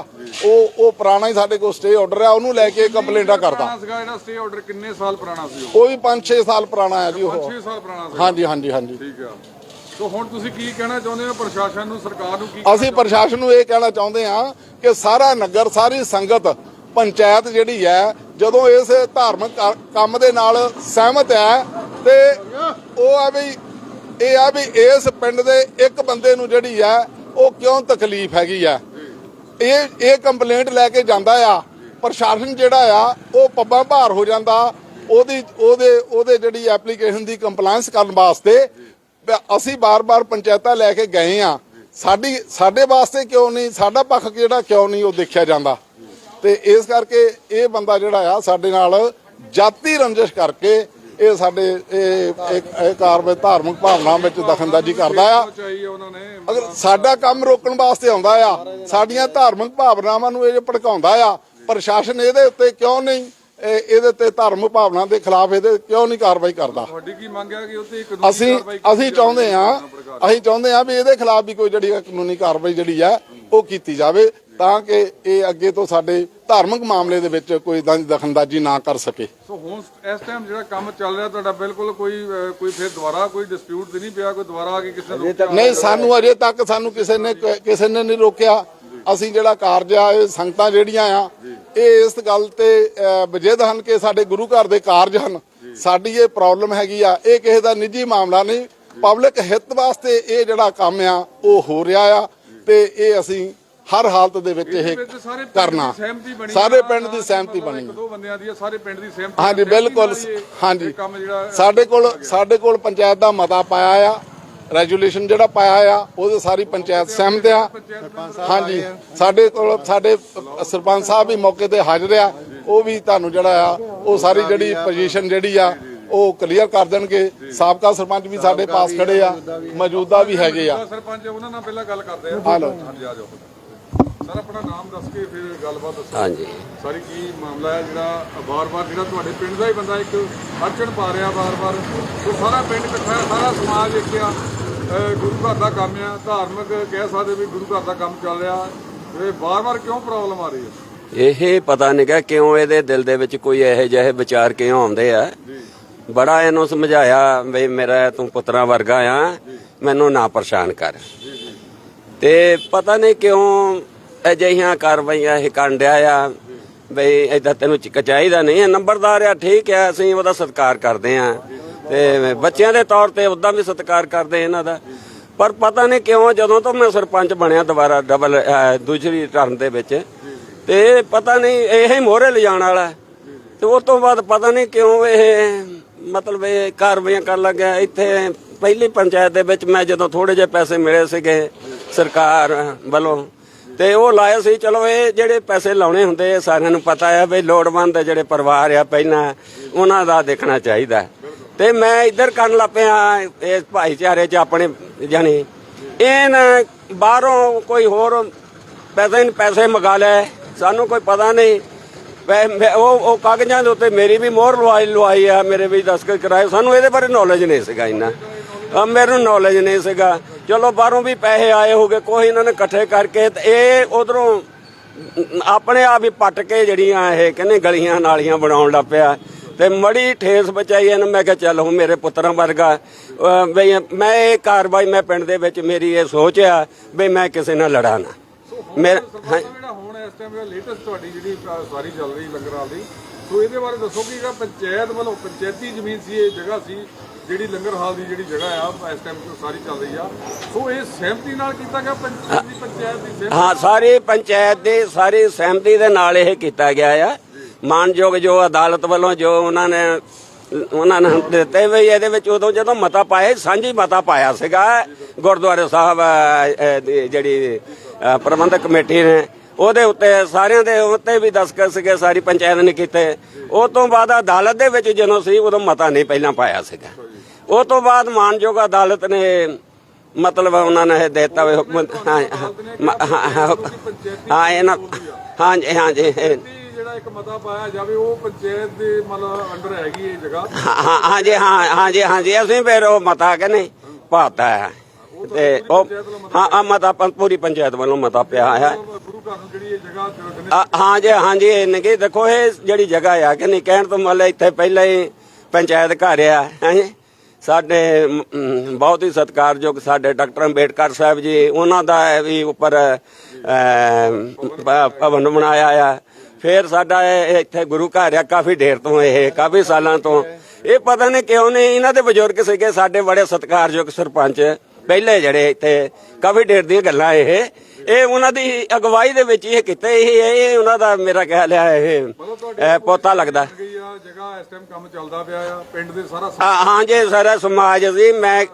ਉਹ ਉਹ ਪੁਰਾਣਾ ਹੀ ਸਾਡੇ ਕੋਲ ਸਟੇ ਆਰਡਰ ਆ ਉਹਨੂੰ ਲੈ ਕੇ ਕੰਪਲੇਂਟਾਂ ਕਰਦਾ। ਸੀਗਾ ਜਿਹੜਾ ਸਟੇ ਆਰਡਰ ਕਿੰਨੇ ਸਾਲ ਪੁਰਾਣਾ ਸੀ ਉਹ? ਉਹ ਵੀ 5-6 ਸਾਲ ਪੁਰਾਣਾ ਹੈ ਜੀ ਉਹ। 6 ਸਾਲ ਪੁਰਾਣਾ ਸੀ ਹਾਂਜੀ ਹਾਂਜੀ ਹਾਂਜੀ। ਠੀਕ ਆ। ਸੋ ਹੁਣ ਤੁਸੀਂ ਕੀ ਕਹਿਣਾ ਚਾਹੁੰਦੇ ਹੋ? ਪ੍ਰਸ਼ਾਸਨ ਨੂੰ ਸਰਕਾਰ ਨੂੰ ਕੀ ਅਸੀਂ ਪ੍ਰਸ਼ਾਸਨ ਨੂੰ ਇਹ ਕਹਿਣਾ ਚਾਹੁੰਦੇ ਹਾਂ ਕਿ ਸਾਰਾ ਨਗਰ ਸਾਰੀ ਸੰਗਤ ਪੰਚਾਇਤ ਜਿਹੜੀ ਹੈ, ਜਦੋਂ ਇਸ ਧਾਰਮਿਕ ਕੰਮ ਦੇ ਨਾਲ ਸਹਿਮਤ ਹੈ, ਤੇ ਉਹ ਆ ਵੀ, ਇਹ ਆ ਵੀ ਇਸ ਪਿੰਡ ਦੇ ਇੱਕ ਬੰਦੇ ਨੂੰ ਜਿਹੜੀ ਹੈ, ਉਹ ਕਿਉਂ ਤਕਲੀਫ ਹੈਗੀ ਆ ਇਹ ਇਹ ਕੰਪਲੇਂਟ ਲੈ ਕੇ ਜਾਂਦਾ ਆ, ਪ੍ਰਸ਼ਾਸਨ ਜਿਹੜਾ ਆ, ਉਹ ਪੱਬਾਂ ਭਾਰ ਹੋ ਜਾਂਦਾ, ਉਹਦੀ, ਉਹਦੇ ਉਹਦੇ ਜਿਹੜੀ ਐਪਲੀਕੇਸ਼ਨ ਦੀ ਕੰਪਲਾਈਂਸ ਕਰਨ ਵਾਸਤੇ ਅਸੀਂ ਬਾਰ-ਬਾਰ ਪੰਚਾਇਤਾਂ ਲੈ ਕੇ ਗਏ ਆ। ਸਾਡੀ, ਸਾਡੇ ਵਾਸਤੇ ਕਿਉਂ ਨਹੀਂ, ਸਾਡਾ ਪੱਖ ਜਿਹੜਾ ਕਿਉਂ ਨਹੀਂ, ਉਹ ਦੇਖਿਆ ਜਾਂਦਾ। ਤੇ ਇਸ ਕਰਕੇ ਇਹ ਬੰਦਾ ਜਿਹੜਾ ਆ ਸਾਡੇ ਨਾਲ ਜਾਤੀ ਰੰਜਿਸ਼ ਕਰਕੇ ਇਹ ਸਾਡੇ ਇਹ ਇੱਕ ਇਹ ਕਾਰਵਾਈ ਧਾਰਮਿਕ ਭਾਵਨਾ ਵਿੱਚ ਦਖਲਅੰਦਾਜ਼ੀ ਕਰਦਾ ਆ। ਅਗਰ ਸਾਡਾ ਕੰਮ ਰੋਕਣ ਵਾਸਤੇ ਆਉਂਦਾ ਆ ਸਾਡੀਆਂ ਧਾਰਮਿਕ ਭਾਵਨਾਵਾਂ ਨੂੰ ਇਹ ਭੜਕਾਉਂਦਾ ਆ ਪ੍ਰਸ਼ਾਸਨ ਇਹਦੇ ਉੱਤੇ ਕਿਉਂ ਨਹੀਂ ਇਹ- ਇਹਦੇ ਤੇ ਧਾਰਮਿਕ ਭਾਵਨਾ ਦੇ ਖਿਲਾਫ ਇਹਦੇ ਕਿਉਂ ਨਹੀਂ ਕਾਰਵਾਈ ਕਰਦਾ? ਤੁਹਾਡੀ ਕੀ ਮੰਗ ਹੈ ਕਿ ਉੱਤੇ ਕਾਨੂੰਨੀ ਅਸੀਂ ਅਸੀਂ ਚਾਹੁੰਦੇ ਆ ਅਸੀਂ ਚਾਹੁੰਦੇ ਆ ਵੀ ਇਹਦੇ ਖਿਲਾਫ ਵੀ ਕੋਈ ਜਿਹੜੀ ਕਾਨੂੰਨੀ ਕਾਰਵਾਈ ਜਿਹੜੀ ਆ ਉਹ ਕੀਤੀ ਜਾਵੇ ਤਾਂ ਕਿ ਇਹ ਅੱਗੇ ਤੋਂ ਸਾਡੇ ਧਾਰਮਿਕ ਮਾਮਲੇ ਦੇ ਵਿੱਚ ਕੋਈ ਇਦਾਂ ਦੀ ਦਖਲਅੰਦਾਜ਼ੀ ਨਾ ਕਰ ਸਕੇ। ਸੋ ਹੁਣ ਇਸ ਟਾਈਮ ਜਿਹੜਾ ਕੰਮ ਚੱਲ ਰਿਹਾ ਤੁਹਾਡਾ ਬਿਲਕੁਲ ਕੋਈ ਕੋਈ ਫਿਰ ਦੁਬਾਰਾ ਕੋਈ ਡਿਸਪਿਊਟ ਤੇ ਨਹੀਂ ਪਿਆ ਕੋਈ ਦੁਬਾਰਾ ਆ ਕੇ ਕਿਸੇ ਨੇ ਰੋਕਿਆ ਨਹੀਂ ਸਾਨੂੰ ਅਜੇ ਤੱਕ ਸਾਨੂੰ ਕਿਸੇ ਨੇ ਕਿਸੇ ਨੇ ਨਹੀਂ ਰੋਕਿਆ। ਅਸੀਂ ਜਿਹੜਾ ਕਾਰਜ ਆ ਇਹ ਸੰਗਤਾਂ ਜਿਹੜੀਆਂ ਆ ਇਹ ਇਸ ਗੱਲ ਤੇ ਵਜਿਦ ਹਨ ਕਿ ਸਾਡੇ ਗੁਰੂ ਘਰ ਦੇ ਕਾਰਜ ਹਨ। ਸਾਡੀ ਇਹ ਪ੍ਰੋਬਲਮ ਹੈਗੀ ਆ। ਇਹ ਕਿਸੇ ਦਾ ਨਿੱਜੀ ਮਾਮਲਾ ਨਹੀਂ। ਪਬਲਿਕ ਹਿੱਤ ਵਾਸਤੇ ਇਹ ਜਿਹੜਾ ਕੰਮ ਆ ਉਹ ਹੋ ਰਿਹਾ ਆ। ਤੇ ਇਹ ਅਸੀਂ ਹਰ ਹਾਲਤ ਦੇ ਵਿੱਚ ਇਹ ਵਿੱਚ ਸਾਰੇ ਪਿੰਡ ਕਰਨਾ। ਦੀ ਸਹਿਮਤੀ ਬਣੀ ਸਾਰੇ ਪਿੰਡ ਦੀ ਸਹਿਮਤੀ ਇੱਕ ਬਣੀ। ਦੋ ਬੰਦਿਆਂ ਦੀ ਸਾਰੇ ਪਿੰਡ ਦੀ ਸਹਿਮਤੀ ਹਾਂਜੀ ਬਿਲਕੁਲ ਹਾਂਜੀ। ਸਾਡੇ ਕੋਲ ਸਾਡੇ ਕੋਲ ਪੰਚਾਇਤ ਦਾ ਮਤਾ ਪਾਇਆ ਆ। ਰੈਜੂਲੇਸ਼ਨ ਜਿਹੜਾ ਪਾਇਆ ਆ ਉਹਦੇ ਸਾਰੀ ਪੰਚਾਇਤ ਸਹਿਮਤ ਆ। ਹਾਂਜੀ। ਸਾਡੇ ਕੋਲ ਸਾਡੇ ਸਰਪੰਚ ਸਾਹਿਬ ਵੀ ਮੌਕੇ ਤੇ ਹਾਜ਼ਰ ਆ। ਉਹ ਵੀ ਤੁਹਾਨੂੰ ਜਿਹੜਾ ਆ ਉਹ ਸਾਰੀ ਜਿਹੜੀ ਪੋਜੀਸ਼ਨ ਜਿਹੜੀ ਆ ਉਹ ਕਲੀਅਰ ਕਰ ਦੇਣਗੇ। ਸਾਬਕਾ ਸਰਪੰਚ ਵੀ ਸਾਡੇ ਪਾਸ ਖੜੇ ਆ ਮੌਜੂਦਾ ਵੀ ਹੈਗੇ ਆ। ਸਰਪੰਚ ਉਹਨਾਂ ਨਾਲ ਪਹਿਲਾਂ ਗੱਲ ਕਰਦੇ ਆ। ਹਾਂਜੀ ਆ ਜਾਓ। ਸਰ ਆਪਣਾ ਨਾਮ ਦੱਸ ਕੇ ਫਿਰ ਗੱਲਬਾਤ ਦੱਸੋ। ਹਾਂਜੀ। ਸਾਰੀ ਕੀ ਮਾਮਲਾ ਹੈ ਜਿਹੜਾ ਵਾਰ-ਵਾਰ ਜਿਹੜਾ ਤੁਹਾਡੇ ਪਿੰਡ ਦਾ ਹੀ ਬੰਦਾ ਇੱਕ ਅੜਚਣ ਪਾ ਰਿਹਾ ਵਾਰ-ਵਾਰ? ਉਹ ਸਾਰਾ ਪਿੰਡ ਇਕੱਠਾ ਹੈ, ਸਾਰਾ ਸਮਾਜ ਇੱਕ ਆ। ਗੁਰੂ ਘਰ ਦਾ ਕੰਮ ਆ। ਧਾਰਮਿਕ ਕਹਿ ਸਕਦੇ ਵੀ ਗੁਰੂ ਘਰ ਦਾ ਕੰਮ ਚੱਲ ਰਿਹਾ। ਇਹ ਵਾਰ-ਵਾਰ ਕਿਉਂ ਪ੍ਰੋਬਲਮ ਆ ਰਹੀ ਹੈ? ਇਹ ਪਤਾ ਨਹੀਂ ਕਿ ਕਿਉਂ ਇਹਦੇ ਦਿਲ ਦੇ ਵਿੱਚ ਕੋਈ ਇਹੋ ਜਿਹੇ ਵਿਚਾਰ ਕਿਉਂ ਆਉਂਦੇ ਆ। ਬੜਾ ਇਹਨੂੰ ਸਮਝਾਇਆ ਵੀ ਮੇਰਾ ਤੂੰ ਪੁੱਤਰਾ ਵਰਗਾ ਆ, ਮੈਨੂੰ ਨਾ ਪਰੇਸ਼ਾਨ ਕਰ। ਤੇ ਪਤਾ ਨਹੀਂ ਕਿਉਂ ਅਜਿਹੀਆਂ ਕਾਰਵਾਈਆਂ ਇਹ ਕਰਨ ਆ ਬਈ ਏਦਾਂ ਤੈਨੂੰ ਚ- ਚਾਹੀਦਾ ਨਹੀਂ ਹੈ। ਨੰਬਰਦਾਰ ਆ, ਠੀਕ ਹੈ ਅਸੀਂ ਉਹਦਾ ਸਤਿਕਾਰ ਕਰਦੇ ਆ। ਤੇ ਬੱਚਿਆਂ ਦੇ ਤੌਰ ਤੇ ਉਦਾਂ ਵੀ ਸਤਿਕਾਰ ਕਰਦੇ ਇਹਨਾਂ ਦਾ। ਪਰ ਪਤਾ ਨਹੀਂ ਕਿਉਂ ਜਦੋਂ ਤੋਂ ਮੈਂ ਸਰਪੰਚ ਬਣਿਆ ਦੁਬਾਰਾ ਡਬਲ ਦੂਸਰੀ ਟਰਮ ਦੇ ਵਿੱਚ, ਤੇ ਪਤਾ ਨਹੀਂ ਇਹ ਹੀ ਮੋਹਰੇ ਲਿਜਾਣ ਵਾਲਾ। ਤੇ ਉਸ ਤੋਂ ਬਾਅਦ ਪਤਾ ਨਹੀਂ ਕਿਉਂ ਇਹ ਮਤਲਬ ਇਹ ਕਾਰਵਾਈਆਂ ਕਰਨ ਲੱਗਿਆ। ਇੱਥੇ ਪਹਿਲੀ ਪੰਚਾਇਤ ਦੇ ਵਿੱਚ ਮੈਂ ਜਦੋਂ ਥੋੜੇ ਜਿਹੇ ਪੈਸੇ ਮਿਲੇ ਸੀਗੇ ਸਰਕਾਰ ਵੱਲੋਂ ਤੇ ਉਹ ਲਾਇਆ ਸੀ ਚਲੋ ਇਹ ਜਿਹੜੇ ਪੈਸੇ ਲਾਉਣੇ ਹੁੰਦੇ ਆ, ਸਾਰਿਆਂ ਨੂੰ ਪਤਾ ਆ ਵੀ ਲੋੜਵੰਦ ਜਿਹੜੇ ਪਰਿਵਾਰ ਆ ਪਹਿਲਾਂ ਉਹਨਾਂ ਦਾ ਦੇਖਣਾ ਚਾਹੀਦਾ। ਤੇ ਮੈਂ ਇੱਧਰ ਕਰਨ ਲੱਪਿਆ ਇਸ ਭਾਈਚਾਰੇ 'ਚ ਆਪਣੇ ਜਾਣੀ। ਇਹਨਾਂ ਬਾਹਰੋਂ ਕੋਈ ਹੋਰ ਪੈਸੇ ਪੈਸੇ ਮੰਗਾ ਲੈ ਸਾਨੂੰ ਕੋਈ ਪਤਾ ਨਹੀਂ। ਮੈਂ- ਉਹ ਉਹ ਕਾਗਜ਼ਾਂ ਦੇ ਉੱਤੇ ਮੇਰੀ ਵੀ ਮੋਹਰ ਲਵਾਈ ਲਵਾਈ ਆ, ਮੇਰੇ ਵੀ ਦਸਤਖਤ ਕਰਾਏ। ਸਾਨੂੰ ਇਹਦੇ ਬਾਰੇ ਨੌਲੇਜ ਨਹੀਂ ਸੀਗਾ ਇੰਨਾ। ਅਹ ਮੈਨੂੰ ਨੌਲੇਜ ਨਹੀਂ ਸੀਗਾ। ਚਲੋ, ਬਾਹਰੋਂ ਵੀ ਪੈਸੇ ਆਏ ਹੋਗੇ, ਕੋਈ ਇਹਨਾਂ ਨੇ ਇਕੱਠੇ ਕਰਕੇ ਤੇ ਇਹ ਉਧਰੋਂ ਆਪਣੇ ਆਪ ਹੀ ਪੱਟ ਕੇ ਜਿਹੜੀਆਂ ਇਹ ਕਹਿੰਦੇ ਗਲੀਆਂ ਨਾਲੀਆਂ ਬਣਾਉਣ ਲੱਗ ਪਿਆ। ਤੇ ਮੜੀ ਠੇਸ ਬਚਾਈ ਇਹਨੂੰ, ਮੈਂ ਕਿਹਾ ਚੱਲ ਹੁਣ ਮੇਰੇ ਪੁੱਤਰਾਂ ਵਰਗਾ, ਅਹ ਮੈਂ ਇਹ ਕਾਰਵਾਈ ਮੈਂ ਪਿੰਡ ਦੇ ਵਿੱਚ ਮੇਰੀ ਇਹ ਸੋਚ ਆ ਵੀ ਮੈਂ ਕਿਸੇ ਨਾਲ ਲੜਾਂ ਨਾ। ਮੇਰਾ ਹਾਂ- ਜਿਹੜਾ ਹੁਣ ਇਸ ਟਾਈਮ ਜਿਹੜਾ ਲੇਟੈਸਟ ਤੁਹਾਡੀ ਜਿਹੜੀ ਅ, ਸਾਰੀ ਚੱਲ ਰਹੀ ਲੰਗਰ ਹਾਲ ਦੀ ਸੋ ਇਹਦੇ ਬਾਰੇ ਦੱਸੋ ਕਿ ਜਿਹੜਾ ਪੰਚਾਇਤ ਵੱਲੋਂ ਪੰਚਾਇਤੀ ਜ਼ਮੀਨ ਸੀ ਇਹ ਜਗ੍ਹਾ ਸੀ ਜਿਹੜੀ ਲੰਗਰ ਹਾਲ ਦੀ ਜਿਹੜੀ ਜਗ੍ਹਾ ਆ ਇਸ ਟਾਈਮ ਸਾਰੀ ਚੱਲ ਰਹੀ ਆ। ਸੋ ਇਹ ਸਹਿਮਤੀ ਨਾਲ ਕੀਤਾ ਗਿਆ ਪੰਚਾਇਤ ਦੀ ਪੰਚਾਇਤ ਦੀ ਸਹਿਮਤੀ? ਹਾਂ ਸਾਰੀ ਪੰਚਾਇਤ ਦੀ ਸਾਰੀ ਸਹਿਮਤੀ ਦੇ ਨਾਲ ਇਹ ਕੀਤਾ ਗਿਆ ਆ। ਮਾਨਯੋਗ ਜੋ ਅਦਾਲਤ ਵੱਲੋਂ ਜੋ ਉਹਨਾਂ ਨੇ ਉਹਨਾਂ ਨੇ ਦਿੱਤੇ ਵੀ ਇਹਦੇ ਵਿੱਚ ਉਦੋਂ ਜਦੋਂ ਮਤਾ ਪਾਇਆ ਸਾਂਝੀ ਮਤਾ ਪਾਇਆ ਸੀਗਾ। ਗੁਰਦੁਆਰੇ ਸਾਹਿਬ ਜਿਹੜੀ ਪ੍ਰਬੰਧਕ ਕਮੇਟੀ ਨੇ। ਉਹਦੇ ਉੱਤੇ ਸਾਰਿਆਂ ਦੇ ਉੱਤੇ ਵੀ ਦਸਤਖਤ ਸੀਗੇ ਸਾਰੀ ਪੰਚਾਇਤ ਨੇ ਕੀਤੇ। ਉਹ ਤੋਂ ਬਾਅਦ ਅਦਾਲਤ ਦੇ ਵਿੱਚ ਜਦੋਂ ਸੀ ਉਦੋਂ ਮਤਾ ਨਹੀਂ ਪਹਿਲਾਂ ਪਾਇਆ ਸੀਗਾ। ਉਹ ਤੋਂ ਬਾਅਦ ਮਾਨਯੋਗ ਅਦਾਲਤ ਨੇ ਮਤਲਬ ਉਹਨਾਂ ਨੇ ਇਹ ਦਿੱਤਾ ਵੀ ਹੁਕਮ ਹਾਂ ਹਾਂ, ਹਾਂ ਹਾਂ ਇਹਨਾਂ ਹਾਂਜੀ ਹਾਂਜੀ ਇਹ- ਦੀ ਜਿਹੜਾ ਇੱਕ ਮਤਾ ਪਾਇਆ ਜਾਵੇ ਉਹ ਪੰਚਾਇਤ ਦੇ ਮਤਲਬ ਅੰਡਰ ਹੈਗੀ ਇਹ ਜਗ੍ਹਾ। ਹਾਂ ਹਾਂ- ਹਾਂਜੀ ਹਾਂ ਹਾਂਜੀ ਹਾਂਜੀ ਅਸੀਂ ਫਿਰ ਉਹ ਮਤਾ ਕਿ ਨਹੀਂ ਪਾਤਾ ਹੈ। ਤੇ ਉਹ ਹਾਂ ਆ ਮਤਾ ਪੂਰੀ ਪੰਚਾਇਤ ਵੱਲੋਂ ਮਤਾ ਪਿਆ ਹੈ। ਗੁਰੂ ਘਰ ਨੂੰ ਜਿਹੜੀ ਇਹ ਜਗ੍ਹਾ ਆ- ਹਾਂਜੀ ਹਾਂਜੀ ਇਹਨੇ ਕਿ ਦੇਖੋ ਇਹ ਜਿਹੜੀ ਜਗ੍ਹਾ ਆ ਕਿ ਨਹੀਂ ਕਹਿਣ ਤੋਂ ਮਤਲਬ ਇੱਥੇ ਪਹਿਲਾਂ ਹੀ ਪੰਚਾਇਤ ਘਰ ਆ ਹੈਂ ਸਾਡੇ ਮ, ਮ, ਬਹੁਤ ਹੀ ਸਤਿਕਾਰਯੋਗ ਸਾਡੇ ਡਾਕਟਰ ਅੰਬੇਡਕਰ ਸਾਹਿਬ ਜੀ ਉਹਨਾਂ ਦਾ ਵੀ ਉੱਪਰ ਅਮ, ਭ- ਭਵਨ ਬਣਾਇਆ ਆ। ਫਿਰ ਸਾਡਾ ਇਹ ਇੱਥੇ ਗੁਰੂ ਘਰ ਆ ਕਾਫੀ ਢੇਰ ਤੋਂ ਇਹ ਕਾਫੀ ਸਾਲਾਂ ਤੋਂ। ਇਹ ਪਤਾ ਨਹੀਂ ਕਿਉਂ ਨਹੀਂ ਇਹਨਾਂ ਦੇ ਬਜ਼ੁਰਗ ਸੀਗੇ ਸਾਡੇ ਬੜੇ ਸਤਿਕਾਰਯੋਗ ਸਰਪੰਚ। ਪਹਿਲੇ ਜਿਹੜੇ ਇੱਥੇ ਕਾਫੀ ਢੇਰ ਦੀਆਂ ਗੱਲਾਂ ਇਹ। ਇਹ ਉਹਨਾਂ ਦੀ ਅਗਵਾਈ ਦੇ ਵਿੱਚ ਇਹ ਕੀਤੇ। ਇਹ ਇਹ ਉਹਨਾਂ ਦਾ ਮੇਰਾ ਖਿਆਲ ਹੈ ਇਹ ਪੋਤਾ ਲੱਗਦਾ। ਜਗ੍ਹਾ ਇਸ ਟਾਈਮ ਕੰਮ ਚੱਲਦਾ ਪਿਆ ਆ। ਪਿੰਡ ਦੇ ਸਾਰਾ ਹਾਂ ਜੀ ਸਾਰਾ ਸਮਾਜ ਸੀ ਮੈਂ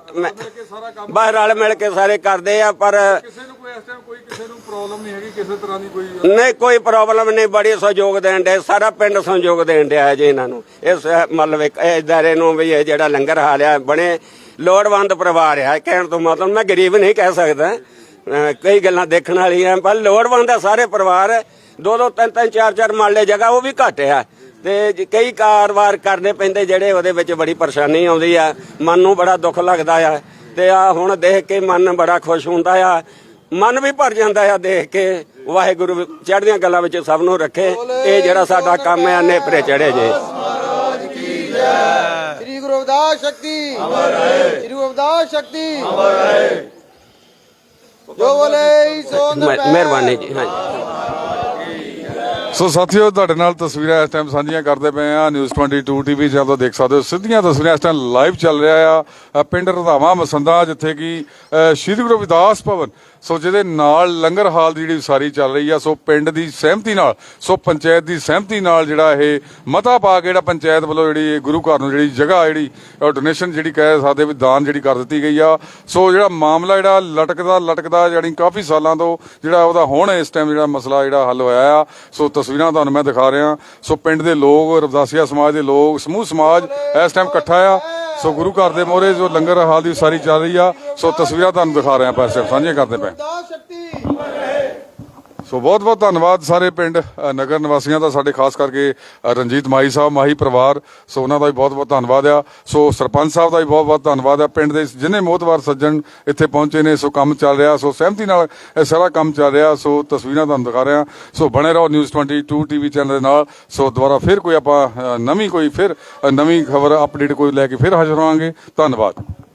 ਬਾਹਰ ਰਲ ਮਿਲ ਕੇ ਸਾਰੇ ਕਰਦੇ ਆ ਪਰ ਕਿਸੇ ਨੂੰ ਕੋਈ ਇਸ ਟਾਈਮ ਕੋਈ ਕਿਸੇ ਨੂੰ ਪ੍ਰੋਬਲਮ ਨਹੀਂ ਹੈਗੀ ਕਿਸੇ ਤਰ੍ਹਾਂ ਦੀ ਕੋਈ ਨਹੀਂ ਕੋਈ ਪ੍ਰੋਬਲਮ ਨਹੀਂ ਬੜੀ ਸਹਿਯੋਗ ਦੇਣ ਦੇ ਸਾਰਾ ਪਿੰਡ ਸਹਿਯੋਗ ਦੇਣ ਡਿਆ ਜੀ ਇਹਨਾਂ ਨੂੰ। ਇਸ ਮਤਲਬ ਇਦਾਰੇ ਨੂੰ ਵੀ ਇਹ ਜਿਹੜਾ ਲੰਗਰ ਹਾਲਿਆ ਬਣੇ ਲੋੜਵੰਦ ਪਰਿਵਾਰ ਆ ਕਹਿਣ ਤੋਂ ਮਤਲਬ ਮੈਂ ਗਰੀਬ ਨਹੀਂ ਕਹਿ ਸਕਦਾ ਕਈ ਗੱਲਾਂ ਦੇਖਣ ਵਾਲੀਆਂ ਪਰ ਲੋੜਵੰਦ ਆ ਸਾਰੇ ਪਰਿਵਾਰ ਦੋ ਦੋ ਤਿੰਨ ਤਿੰਨ ਚਾਰ ਚਾਰ ਮਾਲੇ ਜਗ੍ਹਾ ਉਹ ਵੀ ਘੱਟ ਆ ਤੇ ਕਈ ਕਾਰਵਾਰ ਕਰਨੇ ਪੈਂਦੇ ਜਿਹੜੇ ਉਹਦੇ ਵਿੱਚ ਬੜੀ ਪਰੇਸ਼ਾਨੀ ਆਉਂਦੀ ਆ ਮਨ ਨੂੰ ਬੜਾ ਦੁੱਖ ਲੱਗਦਾ ਆ ਤੇ ਆ ਹੁਣ ਦੇਖ ਕੇ ਮਨ ਬੜਾ ਖੁਸ਼ ਹੁੰਦਾ ਆ ਮਨ ਵੀ ਭਰ ਜਾਂਦਾ ਆ ਦੇਖ ਕੇ ਵਾਹਿਗੁਰੂ ਚੜ੍ਹਦੀਆਂ ਗੱਲਾਂ ਵਿੱਚ ਸਭ ਨੂੰ ਰੱਖੇ ਇਹ ਜਿਹੜਾ ਸਾਡਾ ਕੰਮ ਆ ਨੇਪਰੇ ਚੜੇ ਜੇ ਸ਼ਕਤੀ। ਅਮਰ ਰਹੇ। ਸ੍ਰੀ ਗੁਰੂ ਰਵਿਦਾਸ ਸ਼ਕਤੀ। ਅਮਰ ਰਹੇ। ਜੋ ਬੋਲੇ ਸੋ ਮਿਹ- ਮਿਹਰਬਾਨੀ ਜੀ ਹਾਂਜੀ। ਸੋ ਸਾਥੀਓ ਤੁਹਾਡੇ ਨਾਲ ਤਸਵੀਰਾਂ ਇਸ ਟਾਈਮ ਸਾਂਝੀਆਂ ਕਰਦੇ ਪਏ ਆ ਨਿਊਜ਼ 22 ਟੀਵੀ ਚੈਨਲ ਤੋਂ ਦੇਖ ਸਕਦੇ ਹੋ। ਸਿੱਧੀਆਂ ਤਸਵੀਰਾਂ ਇਸ ਟਾਈਮ ਲਾਈਵ ਚੱਲ ਰਿਹਾ ਆ। ਪਿੰਡ ਰਧਾਵਾ ਮਸੰਦਾ ਜਿੱਥੇ ਕਿ ਸ਼੍ਰੀ ਗੁਰੂ ਰਵਿਦਾਸ ਭਵਨ ਸੋ ਜਿਹਦੇ ਨਾਲ ਲੰਗਰ ਹਾਲ ਦੀ ਜਿਹੜੀ ਸਾਰੀ ਚੱਲ ਰਹੀ ਆ, ਸੋ ਪਿੰਡ ਦੀ ਸਹਿਮਤੀ ਨਾਲ, ਸੋ ਪੰਚਾਇਤ ਦੀ ਸਹਿਮਤੀ ਨਾਲ ਜਿਹੜਾ ਇਹ ਮਤਾ ਪਾ ਕੇ ਜਿਹੜਾ ਪੰਚਾਇਤ ਵੱਲੋਂ ਜਿਹੜੀ ਗੁਰੂ ਘਰ ਨੂੰ ਜਿਹੜੀ ਜਗ੍ਹਾ ਜਿਹੜੀ ਡੋਨੇਸ਼ਨ ਜਿਹੜੀ ਕਹਿ ਸਕਦੇ ਵੀ ਦਾਨ ਜਿਹੜੀ ਕਰ ਦਿੱਤੀ ਗਈ ਆ। ਸੋ ਜਿਹੜਾ ਮਾਮਲਾ ਜਿਹੜਾ ਲਟਕਦਾ ਲਟਕਦਾ ਜਿਹੜੀ ਕਾਫੀ ਸਾਲਾਂ ਤੋਂ ਜਿਹੜਾ ਉਹਦਾ ਹੁਣ ਇਸ ਟਾਈਮ ਜਿਹੜਾ ਮਸਲਾ ਜਿਹੜਾ ਹੱਲ ਹੋਇਆ ਆ। ਸੋ ਤਸਵੀਰਾਂ ਤੁਹਾਨੂੰ ਮੈਂ ਦਿਖਾ ਰਿਹਾ। ਸੋ ਪਿੰਡ ਦੇ ਲੋਕ, ਰਵਦਾਸੀਆ ਸਮਾਜ ਦੇ ਲੋਕ, ਸਮੂਹ ਸਮਾਜ ਇਸ ਟਾਈਮ ਇਕੱਠਾ ਆ। ਸੋ ਗੁਰੂ ਘਰ ਦੇ ਮੋਹਰੇ ਜੋ ਲੰਗਰ ਹਾਲ ਦੀ ਉਸਾਰੀ ਚੱਲ ਰਹੀ ਆ, ਸੋ ਤਸਵੀਰਾਂ ਤੁਹਾਨੂੰ ਦਿਖਾ ਰਹੇ ਰਿਹਾ ਪੈਸੇ। ਸਾਂਝੇ ਕਰਦੇ ਪਏ। ਸੋ ਬਹੁਤ ਬਹੁਤ ਧੰਨਵਾਦ ਸਾਰੇ ਪਿੰਡ ਅ, ਨਗਰ ਨਿਵਾਸੀਆਂ ਦਾ ਸਾਡੇ ਖਾਸ ਕਰਕੇ ਅ, ਰਣਜੀਤ ਮਾਈ ਸਾਹਿਬ ਮਾਹੀ ਪਰਿਵਾਰ। ਸੋ ਉਹਨਾਂ ਦਾ ਵੀ ਬਹੁਤ ਬਹੁਤ ਧੰਨਵਾਦ ਆ। ਸੋ ਸਰਪੰਚ ਸਾਹਿਬ ਦਾ ਵੀ ਬਹੁਤ ਬਹੁਤ ਧੰਨਵਾਦ ਆ। ਪਿੰਡ ਦੇ ਜਿੰਨੇ ਮੋਤਵਾਰ ਸੱਜਣ ਇੱਥੇ ਪਹੁੰਚੇ ਨੇ ਸੋ ਕੰਮ ਚੱਲ ਰਿਹਾ। ਸੋ ਸਹਿਮਤੀ ਨਾਲ ਇਹ ਸਾਰਾ ਕੰਮ ਚੱਲ ਰਿਹਾ। ਸੋ ਤਸਵੀਰਾਂ ਤੁਹਾਨੂੰ ਦਿਖਾ ਰਿਹਾ। ਸੋ ਬਣੇ ਰਹੋ ਨਿਊਜ਼ 22 ਟੀਵੀ ਚੈਨਲ ਦੇ ਨਾਲ। ਸੋ ਦੁਬਾਰਾ ਫਿਰ ਕੋਈ ਆਪਾਂ ਅ, ਨਵੀਂ ਕੋਈ ਫਿਰ ਅ, ਨਵੀਂ ਖਬਰ ਅਪਡੇਟ ਕੋਈ ਲੈ ਕੇ ਫਿਰ ਹਾਜ਼ਰ ਹੋਵਾਂਗੇ। ਧੰਨਵਾਦ।